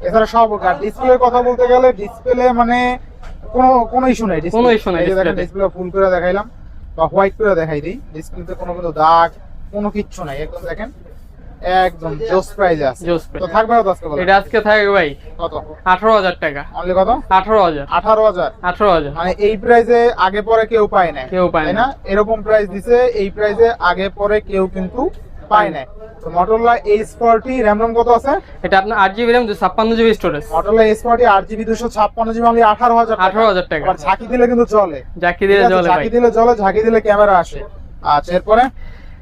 Speaker 1: এছাড়া সব ডিসপ্লের কথা বলতে গেলে ডিসপ্লে মানে কোনো কোনো ইস্যু নাই
Speaker 2: কোনো issue নাই
Speaker 1: ডিসপ্লে ফুল করে দেখাইলাম বা হোয়াইট করে দেখাই দিই। ডিসপ্লেতে কোনো কোনো দাগ কোনো কিচ্ছু নাই একদম দেখেন। একদম জোস প্রাইজে আছে।
Speaker 2: জোস প্রাইজ।
Speaker 1: তো থাকবে কত আজকে বলো
Speaker 2: এটা আজকে থাকবে ভাই
Speaker 1: কত?
Speaker 2: আঠারো হাজার টাকা।
Speaker 1: অনলি কত?
Speaker 2: আঠারো হাজার।
Speaker 1: আঠারো হাজার।
Speaker 2: আঠারো হাজার।
Speaker 1: মানে এই প্রাইজে আগে পরে কেউ পায় না
Speaker 2: কেউ পায় না।
Speaker 1: এরকম প্রাইস দিছে এই প্রাইসে আগে পরে কেউ কিন্তু পায় না তো মটোরোলা র্যাম রোম কত আছে?
Speaker 2: এটা আপনার GB storage
Speaker 1: Motorola Edge forty আট জিবি দুশো ছাপ্পান্ন জিবি অনলি আঠারো হাজার
Speaker 2: আঠারো হাজার টাকা।
Speaker 1: আবার ঝাঁকি দিলে কিন্তু চলে
Speaker 2: দিয়ে
Speaker 1: আছে?
Speaker 2: জলে ভাই।
Speaker 1: ঝাঁকি দিলে চলে ঝাঁকি দিলে ক্যামেরা আসে। আচ্ছা এরপরে?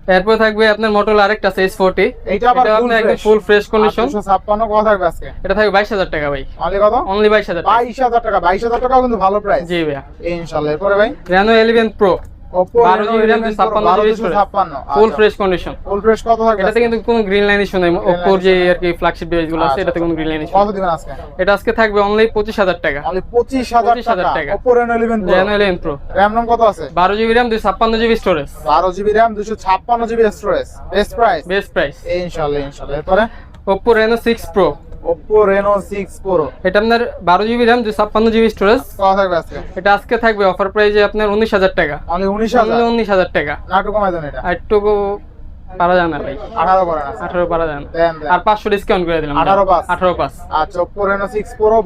Speaker 2: এরপর থাকবে আপনার মোটর আরেকটা আছে এস ফোরটি
Speaker 1: আবার
Speaker 2: এটা
Speaker 1: ফুল
Speaker 2: আপনার একদম ফুল ফ্রেশ কন্ডিশন
Speaker 1: দুশো ছাপ্পান্ন কত থাকবে আজকে?
Speaker 2: এটা থাকবে বাইশ হাজার টাকা ভাই।
Speaker 1: অনলি কত?
Speaker 2: অনলি বাইশ হাজার টাকা।
Speaker 1: বাইশ হাজার টাকা। বাইশ হাজার টাকা কিন্তু ভালো প্রাইস
Speaker 2: জি ভাই
Speaker 1: ইনশাল্লাহ এরপরে ভাই?
Speaker 2: রেনো ইলেভেন প্রো ছাপ্পান্ন GB
Speaker 1: storage
Speaker 2: full fresh condition
Speaker 1: full fresh কত থাকবে
Speaker 2: এটাতে কিন্তু কোনো গ্রিন লাইন ইস্যু নেই। ওপোর যে আর কি ফ্ল্যাগশিপ ডিভাইসগুলো আছে
Speaker 1: আচ্ছা,
Speaker 2: এটাতে কোনো গ্রিন লাইন ইস্যু
Speaker 1: কত দিবেন আজকে?
Speaker 2: এটা আজকে থাকবে অনলি পঁচিশ হাজার টাকা।
Speaker 1: অনলি পঁচিশ হাজার
Speaker 2: 25,000
Speaker 1: টাকা।
Speaker 2: টাকা।
Speaker 1: কত আছে? Storage
Speaker 2: best price
Speaker 1: best price এরপরে?
Speaker 2: Oppo Reno six Pro
Speaker 1: Oppo Reno six Pro
Speaker 2: এটা আপনার বারো জিবি র্যাম দুই ছাপ্পান্ন জিবি স্টোরেজ
Speaker 1: কত থাকবে আজকে।
Speaker 2: এটা আজকে থাকবে অফার প্রাইসে আপনার উনিশ হাজার টাকা।
Speaker 1: অনলি উনিশ হাজার।
Speaker 2: উনিশ হাজার টাকা।
Speaker 1: আর একটু কমাই দেন এটা।
Speaker 2: আর একটু পারা যায় না ভাই
Speaker 1: আঠারো করেন আজকে।
Speaker 2: আঠারো পারা যায় আর পাঁচশো ডিসকাউন্ট করে দিলাম।
Speaker 1: 18 পাঁচ।
Speaker 2: আঠারো পাঁচ।
Speaker 1: আচ্ছা প্রো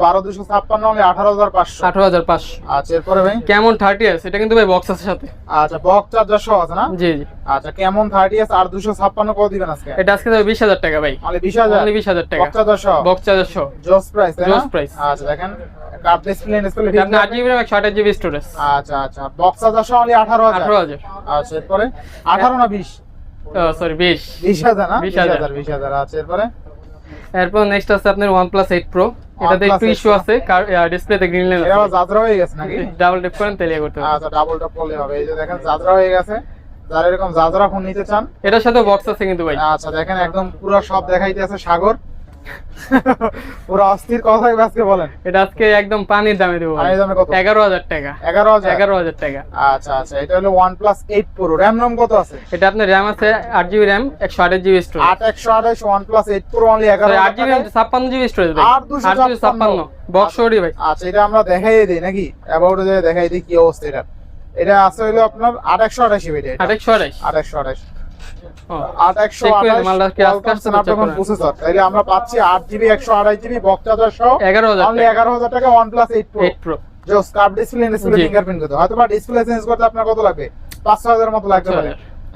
Speaker 1: ছাপ্পান্ন অনলি আঠারো হাজার পাঁচশো।
Speaker 2: আঠারো হাজার পাঁচশো।
Speaker 1: আচ্ছা এরপরে ভাই?
Speaker 2: কেমন থার্টি আছে? এটা কিন্তু ভাই বক্স আছে সাথে।
Speaker 1: আচ্ছা বক চার্জার সহ আছে না?
Speaker 2: জি জি।
Speaker 1: আচ্ছা কেমন থার্টি এস আর দুশো ছাপ্পান্ন কত দিবেন আজকে?
Speaker 2: এটা আজকে বিশ হাজার টাকা ভাই।
Speaker 1: হাজার?
Speaker 2: অনলি বিশ হাজার টাকা।
Speaker 1: বক চার্জার সহ?
Speaker 2: বক্স চার্জার সহ।
Speaker 1: জোস প্রাইস
Speaker 2: জোস price।
Speaker 1: আচ্ছা দেখেন। কার্ড ডিসপ্লে ডিসপ্লে
Speaker 2: জিবি আঠাশ জিবি স্টোরেজ
Speaker 1: আচ্ছা আচ্ছা। বক্স চার্জার সহ আঠারো
Speaker 2: আঠারো হাজার।
Speaker 1: আচ্ছা এরপরে? আঠারো না বিশ?
Speaker 2: সরি বিশ।
Speaker 1: বিশ হাজার না?
Speaker 2: 20,000
Speaker 1: বিশ হাজার বিশ হাজার। এরপরে?
Speaker 2: এরপর নেক্সট আছে আপনার ওয়ান প্লাস এইট এটাতে একটু ইস্যু আছে ডিসপ্লেতে গ্রিন লাইন
Speaker 1: এটা আবার যাত্রা হয়ে গেছে নাকি? [LAUGHS]
Speaker 2: ডাবল করেন তেলিয়ে করতে হবে।
Speaker 1: আচ্ছা ডাবল করলে হবে। এই যে দেখেন হয়ে গেছে। যারা এরকম ফোন নিতে চান
Speaker 2: এটার সাথে বক্স আছে কিন্তু ভাই।
Speaker 1: আচ্ছা দেখেন একদম পুরো সব দেখাইতে আছে সাগর। [LAUGHS] ওরা অস্থির কথাই আজকে বলেন।
Speaker 2: এটা আজকে একদম পানির দামে দেবো
Speaker 1: পানির দামে কত?
Speaker 2: 11000 টাকা। 11000 11000 টাকা।
Speaker 1: আচ্ছা আচ্ছা এটা হলো plus eight pro RAM ROM কত আছে?
Speaker 2: এটা আপনার RAM আছে
Speaker 1: 8GB RAM 128GB storage 8128 OnePlus 8 Pro
Speaker 2: only 11000 ছাপ্পান্ন 56GB স্টোরেজ ভাই। 8256 বক্স ওডি ভাই।
Speaker 1: আচ্ছা এটা আমরা দেখাই দিই নাকি? অ্যাবাউট দেখাই দিই কি অবস্থা এটা। এটা আছে হলো আপনার 8128
Speaker 2: আট 8128 আঠাশ।
Speaker 1: আমরা পাচ্ছি আট জিবি একশো আঠাশ জিবি বক্স সহ
Speaker 2: এগারো হাজার
Speaker 1: অনলি এগারো হাজার টাকা ওয়ান প্লাস এইট প্রো যে স্কার্প ডিসপ্লে ডিসপ্লে ফিঙ্গারপ্রিন্ট করতে হয়তো বা ডিসপ্লে চেঞ্জ করতে আপনার কত লাগবে? পাঁচশো হাজার মতো লাগতে পারে।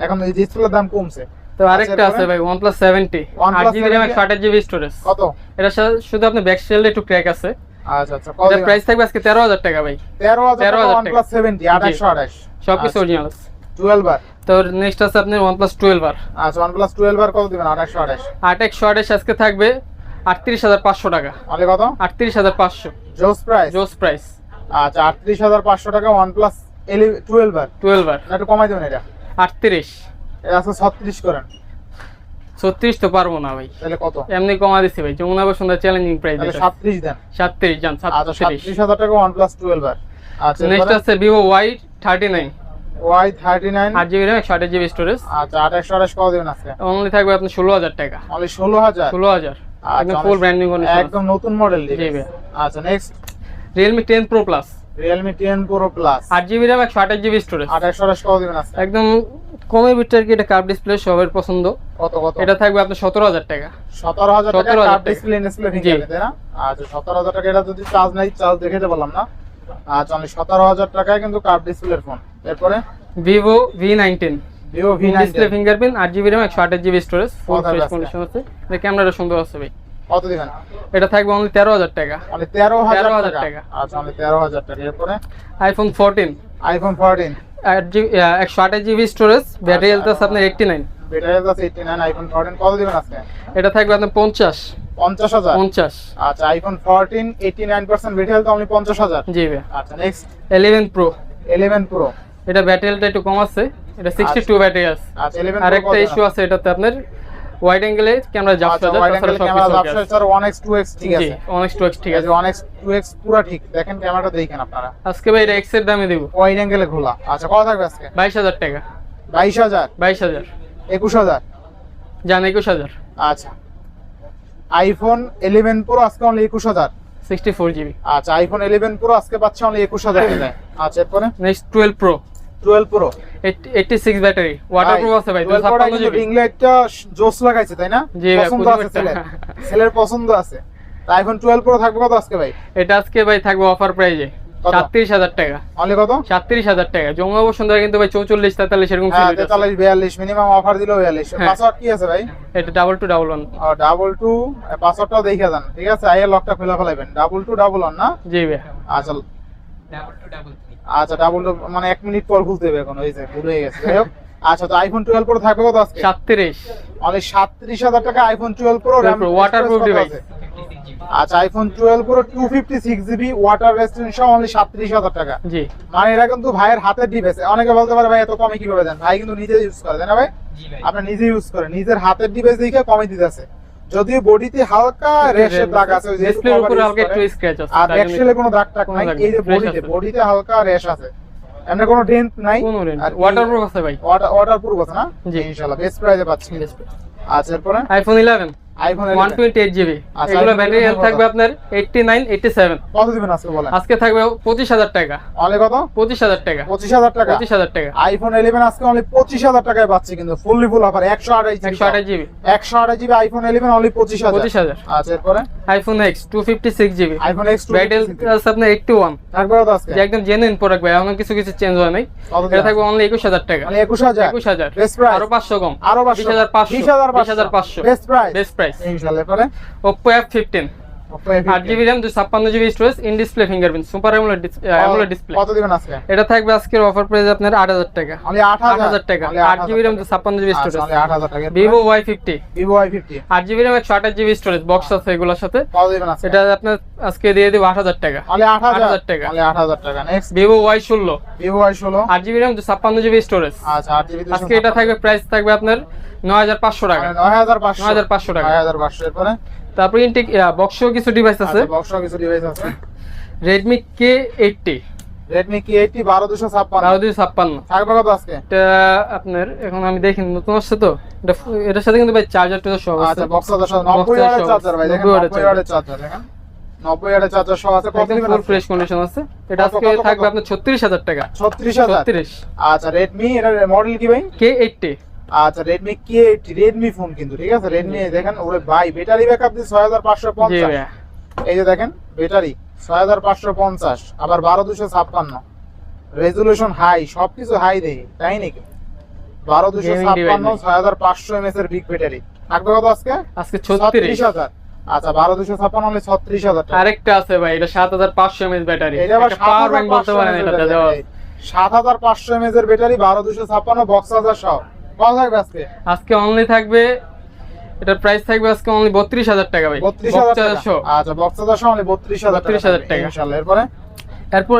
Speaker 1: এখন এই ডিসপ্লের দাম কমছে।
Speaker 2: তো আরেকটা আছে ভাই সেভেন্টি
Speaker 1: OnePlus
Speaker 2: আট জিবি
Speaker 1: 70
Speaker 2: একশো আঠাশ জিবি স্টোরেজ
Speaker 1: কত?
Speaker 2: এটা শুধু ব্যাক সেলটা একটু ক্র্যাক আছে।
Speaker 1: আচ্ছা আচ্ছা কত
Speaker 2: প্রাইস থাকবে আজকে তেরো হাজার টাকা ভাই।
Speaker 1: তেরো হাজার টাকা
Speaker 2: 13,000 সবকিছু
Speaker 1: আচ্ছা।
Speaker 2: অরিজিনাল আছে।
Speaker 1: টুয়েলভ আর
Speaker 2: তো নেক্সট আছে আপনার প্লাস টুয়েলভ আর
Speaker 1: আচ্ছা টুয়েলভ আর কত দিবেন? আট একশো আঠাশ।
Speaker 2: আট একশো আঠাশ আজকে থাকবে আটত্রিশ হাজার পাঁচশো টাকা।
Speaker 1: অনলি কত?
Speaker 2: আটত্রিশ হাজার পাঁচশো।
Speaker 1: জোস প্রাইস
Speaker 2: জোস প্রাইস
Speaker 1: আচ্ছা আটত্রিশ হাজার পাঁচশো টাকা ওয়ান প্লাস টুয়েলভ আর
Speaker 2: টুয়েলভ আর
Speaker 1: একটু কমাই দেবেন এটা।
Speaker 2: আটত্রিশ।
Speaker 1: এটা আছে ছত্রিশ করেন।
Speaker 2: ছত্রিশ তো পারব না ভাই।
Speaker 1: তাহলে কত?
Speaker 2: এমনি কমা দিচ্ছি ভাই যমুনা বসুন্ধরা চ্যালেঞ্জিং প্রাইস
Speaker 1: তাহলে সাতত্রিশ দেন।
Speaker 2: সাতত্রিশ জান
Speaker 1: আচ্ছা
Speaker 2: সাতত্রিশ।
Speaker 1: সাতত্রিশ হাজার টাকা ওয়ান প্লাস টুয়েলভ আর আচ্ছা
Speaker 2: নেক্সট আছে Vivo Y thirty nine
Speaker 1: Y thirty nine
Speaker 2: আট জিবি র্যাম একশো আঠাশ জিবি স্টোরেজ
Speaker 1: আচ্ছা আট একশো আঠাশ কত দেবেন আজকে
Speaker 2: অনলি থাকবে আপনার ষোলো হাজার টাকা।
Speaker 1: অনলি ষোলো হাজার?
Speaker 2: ষোলো হাজার।
Speaker 1: আচ্ছা,
Speaker 2: একদম
Speaker 1: অনেক-
Speaker 2: ফুল ব্র্যান্ডিং কন্ডিশন
Speaker 1: একদম নতুন মডেল
Speaker 2: জি
Speaker 1: আচ্ছা next
Speaker 2: Realme ten pro plus
Speaker 1: Realme ten pro plus
Speaker 2: আট জিবি র্যাম একশো আঠাশ জিবি স্টোরেজ
Speaker 1: আট একশো আঠাশ কত দেবেন আজকে
Speaker 2: একদম কমের ভিতরে কি এটা কার্ভ ডিসপ্লে সবার পছন্দ।
Speaker 1: কত কত?
Speaker 2: এটা থাকবে আপনার সতেরো হাজার টাকা।
Speaker 1: সতেরো হাজার টাকা
Speaker 2: 17,000
Speaker 1: ডিসপ্লে ডিসপ্লে ফিঙ্গার তাই না? আচ্ছা সতেরো হাজার টাকা এটা যদি চার্জ নাই চার্জ দেখাতে বললাম না। আচ্ছা সতেরো হাজার টাকায় কিন্তু কার্ড ডিসপ্লের ফোন এরপরে?
Speaker 2: Vivo V nineteen
Speaker 1: Vivo V
Speaker 2: display fingerprint আট জিবি র্যাম একশো আঠাশ GB storage full
Speaker 1: fresh
Speaker 2: condition
Speaker 1: আছে
Speaker 2: ক্যামেরাটা সুন্দর আছে ভাই।
Speaker 1: কত দিবেন?
Speaker 2: এটা থাকবে অনলি তেরো হাজার টাকা।
Speaker 1: অনলি তেরো হাজার টাকা।
Speaker 2: টাকা।
Speaker 1: আচ্ছা অনলি তেরো হাজার টাকা। এরপরে?
Speaker 2: আইফোন ফোরটিন
Speaker 1: আইফোন ফোরটিন
Speaker 2: একশো আঠাশ জিবি স্টোরেজ ব্যাটারি হেলথ আছে আপনার এইটটি নাইন
Speaker 1: আছে আইফোন ফোরটিন কত দিবেন আজকে?
Speaker 2: এটা থাকবে আপনার পঞ্চাশ।
Speaker 1: পঞ্চাশ হাজার?
Speaker 2: পঞ্চাশ।
Speaker 1: আচ্ছা iPhone fourteen eighty nine percent battery health only পঞ্চাশ হাজার।
Speaker 2: জি ভাই।
Speaker 1: আচ্ছা next
Speaker 2: eleven pro
Speaker 1: eleven pro
Speaker 2: এটা ব্যাটারি হেলথ একটু কম আছে। এটা সিক্সটি টু ব্যাটারি আছে।
Speaker 1: আচ্ছা ইলেভেন
Speaker 2: আর একটা ইস্যু আছে এটাতে আপনার ওয়াইড অ্যাঙ্গেলে ক্যামেরা
Speaker 1: আচ্ছা ওয়াইড অ্যাঙ্গেল ক্যামেরা আপসার স্যার 1x 2x ঠিক আছে।
Speaker 2: অনেক স্টক ঠিক আছে।
Speaker 1: 1x 2x পুরো ঠিক। দেখেন ক্যামেরাটা দেখেন আপনারা।
Speaker 2: আজকে ভাই এটা এক্সের দামে দিব।
Speaker 1: ওয়াইড অ্যাঙ্গেলে খোলা আচ্ছা কত থাকবে আজকে?
Speaker 2: বাইশ হাজার টাকা।
Speaker 1: 22000
Speaker 2: বাইশ হাজার?
Speaker 1: 21000
Speaker 2: জান একুশ হাজার।
Speaker 1: আচ্ছা। আইফোন 11 প্রো আজকে অনলি 21000
Speaker 2: সিক্সটি ফোর জিবি
Speaker 1: আচ্ছা আইফোন 11 প্রো আজকে পাচ্ছে অনলি 21000 টাকায় আচ্ছা এরপরে?
Speaker 2: Next twelve pro
Speaker 1: 12
Speaker 2: pro eighty six battery waterproof আছে ভাই
Speaker 1: 12 প্রোটা
Speaker 2: ছাপ্পান্ন জিবি
Speaker 1: রিং লাইটটা জোস লাগাইছে তাই না? পছন্দ আছে ছেলের। ছেলের পছন্দ আছে। আইফোন 12 প্রো থাকবে কত আজকে ভাই?
Speaker 2: এটা আজকে ভাই থাকবে অফার প্রাইজে? সাতত্রিশ হাজার টাকা।
Speaker 1: অনলি কত?
Speaker 2: সাতত্রিশ হাজার টাকা। জমা বসুন্ধরা কিন্তু ভাই চৌচল্লিশ তেতাল্লিশ এরকম
Speaker 1: হ্যাঁ
Speaker 2: sale হইতাছে।
Speaker 1: 43 42 মিনিমাম অফার দিলো 42
Speaker 2: হ্যাঁ।
Speaker 1: পাসওয়ার্ড কি আছে ভাই?
Speaker 2: এটা double two double one
Speaker 1: double two পাসওয়ার্ডটাও দেখে যান ঠিক আছে? আইএর লকটা খোলা ফেলাইবেন। ডাবল টু ডাবল ওয়ান না?
Speaker 2: জি ভাই।
Speaker 1: আচ্ছা। আচ্ছা ডাবল টু মানে এক মিনিট পর খুলতে হবে এখন ওই যে হয়ে গেছে। যাই হোক। আচ্ছা তো আইফোন টুয়েলভ প্রো থাকবে কত আজকে?
Speaker 2: সাতত্রিশ।
Speaker 1: অনলি সাতত্রিশ হাজার টাকা iPhone twelve pro RAM
Speaker 2: waterproof device।
Speaker 1: আচ্ছা iPhone twelve pro two fifty six GB water resistant সহ অনলি সাতত্রিশ হাজার টাকা।
Speaker 2: জি।
Speaker 1: মানে এটা কিন্তু ভাইয়ের হাতের ডিভাইস অনেকে বলতে পারে ভাই এত কমে কীভাবে দেন? ভাই কিন্তু নিজে ইউজ করে তাই না ভাই? আপনার নিজে ইউজ করে নিজের হাতের ডিভাইস দেখে কমে দিতেছে। যদিও বডিতে হালকা রেশের দাগ আছে ওই যে
Speaker 2: ডিসপ্লের উপরে হালকা একটু স্ক্র্যাচ আছে
Speaker 1: আর ব্যাকশেলে কোনো দাগ টাক নাই। এই যে বডিতে বডিতে হালকা রেশ আছে। এমনি কোনো ডেন্ট নাই।
Speaker 2: কোনো প্রুফ আছে ভাই।
Speaker 1: ওয়াটার প্রুফ আছে না?
Speaker 2: জি।
Speaker 1: ইনশাআল্লাহ বেস্ট প্রাইসে পাচ্ছি। আচ্ছা এরপরে?
Speaker 2: IPhone eleven
Speaker 1: iPhone
Speaker 2: one twenty eight GB
Speaker 1: আচ্ছা,
Speaker 2: এগুলো ব্যাটারি হেলথ থাকবে আপনার এইটটি নাইন এইটটি সেভেন
Speaker 1: কত দিবেন আজকে বলেন?
Speaker 2: আজকে থাকবে পঁচিশ হাজার টাকা।
Speaker 1: অনলি কত?
Speaker 2: পঁচিশ হাজার টাকা।
Speaker 1: পঁচিশ হাজার টাকা?
Speaker 2: পঁচিশ হাজার টাকা।
Speaker 1: আইফোন ইলেভেন আজকে অনলি পঁচিশ হাজার টাকায় পাচ্ছি কিন্তু ফুললি ফুল অফার একশো আঠাশ
Speaker 2: একশো জিবি
Speaker 1: একশো আঠাশ জিবি আইফোন ইলেভেন অনলি পঁচিশ হাজার।
Speaker 2: পঁচিশ হাজার।
Speaker 1: আচ্ছা এরপরে?
Speaker 2: IPhone X two fifty six GB
Speaker 1: iPhone X two
Speaker 2: battery আছে আপনার এইটটি ওয়ান
Speaker 1: থাকবে কত আজকে?
Speaker 2: একদম জেনুইন প্রোডাক্ট ভাই কিছু কিছু চেঞ্জ হয় নাই। এটা থাকবে অনলি একুশ হাজার টাকা।
Speaker 1: মানে একুশ হাজার?
Speaker 2: একুশ হাজার। আরও পাঁচশো কম।
Speaker 1: আরও
Speaker 2: বিশ হাজার পাঁচশো।
Speaker 1: বিশ হাজার
Speaker 2: বিশ হাজার পাঁচশো। Best price
Speaker 1: best price
Speaker 2: price ইনশাআল্লাহ পরে
Speaker 1: Oppo
Speaker 2: F15 8 GB RAM 256 storage in display fingerprint super display
Speaker 1: কত দিবেন আজকে?
Speaker 2: এটা থাকবে আজকের অফার প্রাইস আপনার 8000 টাকা। আমি 8000 টাকা। 8 জিবি RAM 256 স্টোরেজ
Speaker 1: 8000 টাকা।
Speaker 2: Vivo Y50 Vivo Y50 8 RAM box আছে এগুলোর সাথে।
Speaker 1: কত দিবেন আজকে?
Speaker 2: এটা আপনার আজকে দিয়ে দেব 8000 টাকা।
Speaker 1: আমি
Speaker 2: 8000 টাকা।
Speaker 1: আমি 8000 টাকা।
Speaker 2: Next
Speaker 1: Vivo Y16 Vivo
Speaker 2: Y16 8 GB RAM 256 GB storage
Speaker 1: আচ্ছা
Speaker 2: আজকে এটা থাকবে প্রাইস থাকবে আপনার 9500 টাকা। 9500 9500 টাকা।
Speaker 1: 9500 এরপরে?
Speaker 2: তারপর ইনটেক বক্সও কিছু ডিভাইস আছে?
Speaker 1: আচ্ছা বক্স কিছু ডিভাইস আছে।
Speaker 2: এইটটি
Speaker 1: বারো দুশো ছাপ্পান্ন।
Speaker 2: বারো ছাপ্পান্ন।
Speaker 1: থাকবে কত আজকে?
Speaker 2: এটা আপনার এখন আমি দেখি নতুন আসছে তো? এটা এটার সাথে কিন্তু ভাই চার্জার টার্জার সব আছে।
Speaker 1: আচ্ছা বক্স নব্বই
Speaker 2: Box
Speaker 1: ওয়াটের
Speaker 2: সহ।
Speaker 1: চার্জার ভাই দেখেন
Speaker 2: 90 ওয়াটের
Speaker 1: চার্জার দেখেন। নব্বই ওয়াটের চার্জার সহ আছে কত দিবেন
Speaker 2: ফুল ফ্রেশ কন্ডিশন আছে। এটা আজকে
Speaker 1: কত, কত?
Speaker 2: থাকবে আপনার ছত্রিশ হাজার টাকা।
Speaker 1: ছত্রিশ হাজার?
Speaker 2: ছত্রিশ।
Speaker 1: আচ্ছা রেডমি এটার মডেল কি ভাই?
Speaker 2: কে এইটটি
Speaker 1: আচ্ছা রেডমি কে রেডমি ফোন কিন্তু ঠিক আছে? রেডমি দেখেন ওরে ভাই ব্যাটারি ব্যাকআপ দিয়ে ছয় হাজার পাঁচশো পঞ্চাশ। এই যে দেখেন ব্যাটারি ছয় হাজার পাঁচশো পঞ্চাশ আবার বারো দুশো ছাপ্পান্ন। রেজুলেশন হাই সবকিছু হাই দেয় তাই নাকি? বারো দুশো ছাপ্পান্ন ছয় হাজার পাঁচশো এমএস এর বিগ ব্যাটারি থাকবে কত আজকে?
Speaker 2: আজকে ছত্রিশ।
Speaker 1: হাজার। আচ্ছা বারো দুশো ছাপ্পান্ন হলে ছত্রিশ হাজার
Speaker 2: আরেকটা আছে ভাই এটা সাত হাজার পাঁচশো এমএস ব্যাটারি
Speaker 1: এটা আবার
Speaker 2: পাওয়ার ব্যাংক বলতে পারেন এটা দেওয়া
Speaker 1: সাত হাজার পাঁচশো এমএস এর ব্যাটারি বারো দুশো ছাপ্পান্ন বক্স হাজার সহ। কত থাকবে আজকে?
Speaker 2: আজকে অনলি থাকবে এটার প্রাইস থাকবে আজকে অনলি বত্রিশ হাজার টাকা ভাই।
Speaker 1: বত্রিশ হাজার টাকা?
Speaker 2: সহ।
Speaker 1: আচ্ছা বক্স হাজার সহ বত্রিশ হাজার
Speaker 2: 32,000 টাকা।
Speaker 1: এরপরে?
Speaker 2: এরপর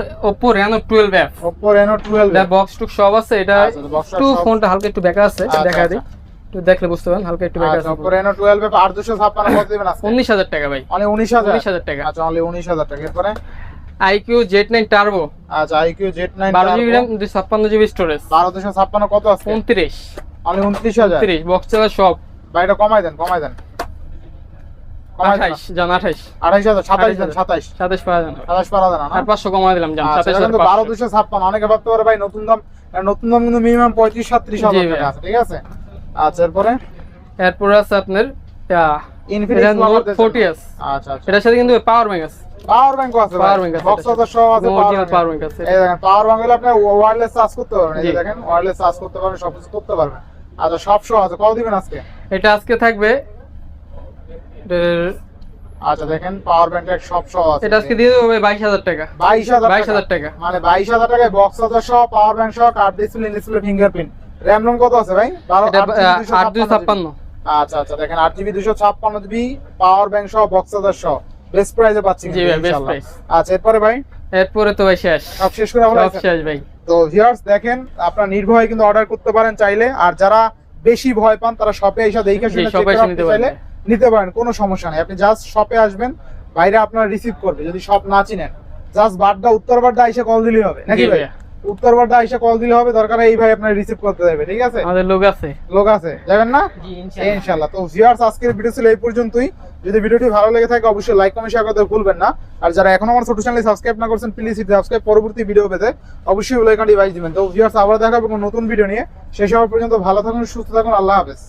Speaker 2: এটা বক্স টুক সব আছে এটা
Speaker 1: আচ্ছা, box
Speaker 2: ফোনটা হালকা একটু বেঁকা আছে
Speaker 1: আচ্ছা,
Speaker 2: দেখা দিই।
Speaker 1: আচ্ছা।
Speaker 2: একটু দেখলে বুঝতে পারেন হালকা একটু
Speaker 1: আচ্ছা
Speaker 2: আছে।
Speaker 1: টুয়েলভ আর দুশো ছাপ্পান্ন কত দিবেন আজকে?
Speaker 2: উনিশ হাজার টাকা ভাই।
Speaker 1: অনলি উনিশ হাজার?
Speaker 2: টাকা।
Speaker 1: আচ্ছা অনলি উনিশ হাজার টাকা। এরপরে?
Speaker 2: আইকিউ জেড নাইন টার্বো
Speaker 1: আচ্ছা আইকিউ জেড নাইন
Speaker 2: বারো জিবি র্যাম দুই ছাপ্পান্ন জিবি স্টোরেজ
Speaker 1: বারো দুশো ছাপ্পান্ন কত আছে?
Speaker 2: উনত্রিশ।
Speaker 1: অনলি উনত্রিশ হাজার?
Speaker 2: উনত্রিশ বক্স চার্জার সব।
Speaker 1: কমাই দেন কমাই দেন। কমাই দেন
Speaker 2: আঠাইশ আঠাইশ।
Speaker 1: আঠাইশ হাজার সাতাইশ দেন
Speaker 2: 28,000
Speaker 1: সাতাইশ।
Speaker 2: সাতাশ
Speaker 1: সাতাশ পারা দেন না
Speaker 2: পাঁচশো কমাই দিলাম
Speaker 1: আচ্ছা, এটা দুশো ভাই
Speaker 2: ভাই।
Speaker 1: আচ্ছা এরপরে?
Speaker 2: এরপর আছে আপনার
Speaker 1: ইনফিনিক্স
Speaker 2: নোট ফোর্টি এস
Speaker 1: আচ্ছা আচ্ছা।
Speaker 2: এটার সাথে কিন্তু পাওয়ার ব্যাংক আছে।
Speaker 1: পাওয়ার ব্যাংক আছে
Speaker 2: Power bank আছে
Speaker 1: বক্স
Speaker 2: এটার
Speaker 1: হাজার আছে
Speaker 2: পাওয়ার ব্যাংক আছে।
Speaker 1: এই দেখেন পাওয়ার ব্যাংক হলে আপনি ওয়্যারলেস চার্জ করতে পারবেন। এই দেখেন ওয়্যারলেস চার্জ করতে পারবেন সব কিছু করতে পারবেন। আচ্ছা সব সহ আছে। কত দিবেন আজকে?
Speaker 2: এটা আজকে থাকবে
Speaker 1: আচ্ছা দেখেন পাওয়ার ব্যাংক সব সহ আছে।
Speaker 2: এটা আজকে দিয়ে দেবো ভাই বাইশ হাজার টাকা।
Speaker 1: বাইশ হাজার
Speaker 2: বাইশ হাজার টাকা।
Speaker 1: মানে বাইশ হাজার টাকায় বক্স সহ পাওয়ার ব্যাংক সহ card display display fingerprint RAM ROM কত আছে ভাই? বারো আট
Speaker 2: দুই
Speaker 1: ছাপ্পান্ন। আচ্ছা আচ্ছা দেখেন আট জিবি দুশো ছাপ্পান্ন জিবি পাওয়ার ব্যাংক সহ বক্স হাজার সহ। বেস্ট প্রাইসে পাচ্ছি
Speaker 2: জি ভাই,
Speaker 1: ইনশাআল্লাহ।
Speaker 2: price।
Speaker 1: আচ্ছা এরপরে ভাই?
Speaker 2: এরপরে তো ভাই শেষ।
Speaker 1: সব শেষ করে
Speaker 2: সব শেষ ভাই।
Speaker 1: তো ভিউয়ার্স দেখেন আপনারা নির্ভয়ে কিন্তু অর্ডার করতে পারেন চাইলে আর যারা বেশি ভয় পান তারা শপে এসে দেখে শুনে check
Speaker 2: shop এ
Speaker 1: করে
Speaker 2: এসে
Speaker 1: আপনি
Speaker 2: নিতে
Speaker 1: চাইলে নিতে পারেন কোনো সমস্যা নেই। আপনি জাস্ট শপে আসবেন বাইরে আপনারা রিসিভ করবে। যদি শপ না চিনেন জাস্ট বাড্ডা উত্তর বাড্ডা এসে কল দিলেই হবে। নাকি ভাই? এসে কল দিলে হবে দরকার এই ভাই আপনার রিসিভ করতে দেবে ঠিক আছে?
Speaker 2: আমাদের লোক আছে।
Speaker 1: লোক আছে যাবেন না? ইনশাআল্লাহ তো ভিউয়ার্স আজকের ভিডিও ছিল এই পর্যন্তই। যদি ভিডিওটি ভালো লেগে থাকে অবশ্যই লাইক কমেন্ট শেয়ার করতে ভুলবেন না। আর যারা এখনও আমার ছোট চ্যানেলে সাবস্ক্রাইব না করছেন প্লিজ সাবস্ক্রাইব পরবর্তী ভিডিও পেতে। অবশ্যই বেল আইকনটি বাজিয়ে দিবেন। তো ভিউয়ার্স আবার দেখা হবে নতুন ভিডিও নিয়ে। সেই সময় পর্যন্ত ভালো থাকুন সুস্থ থাকুন আল্লাহ হাফেজ।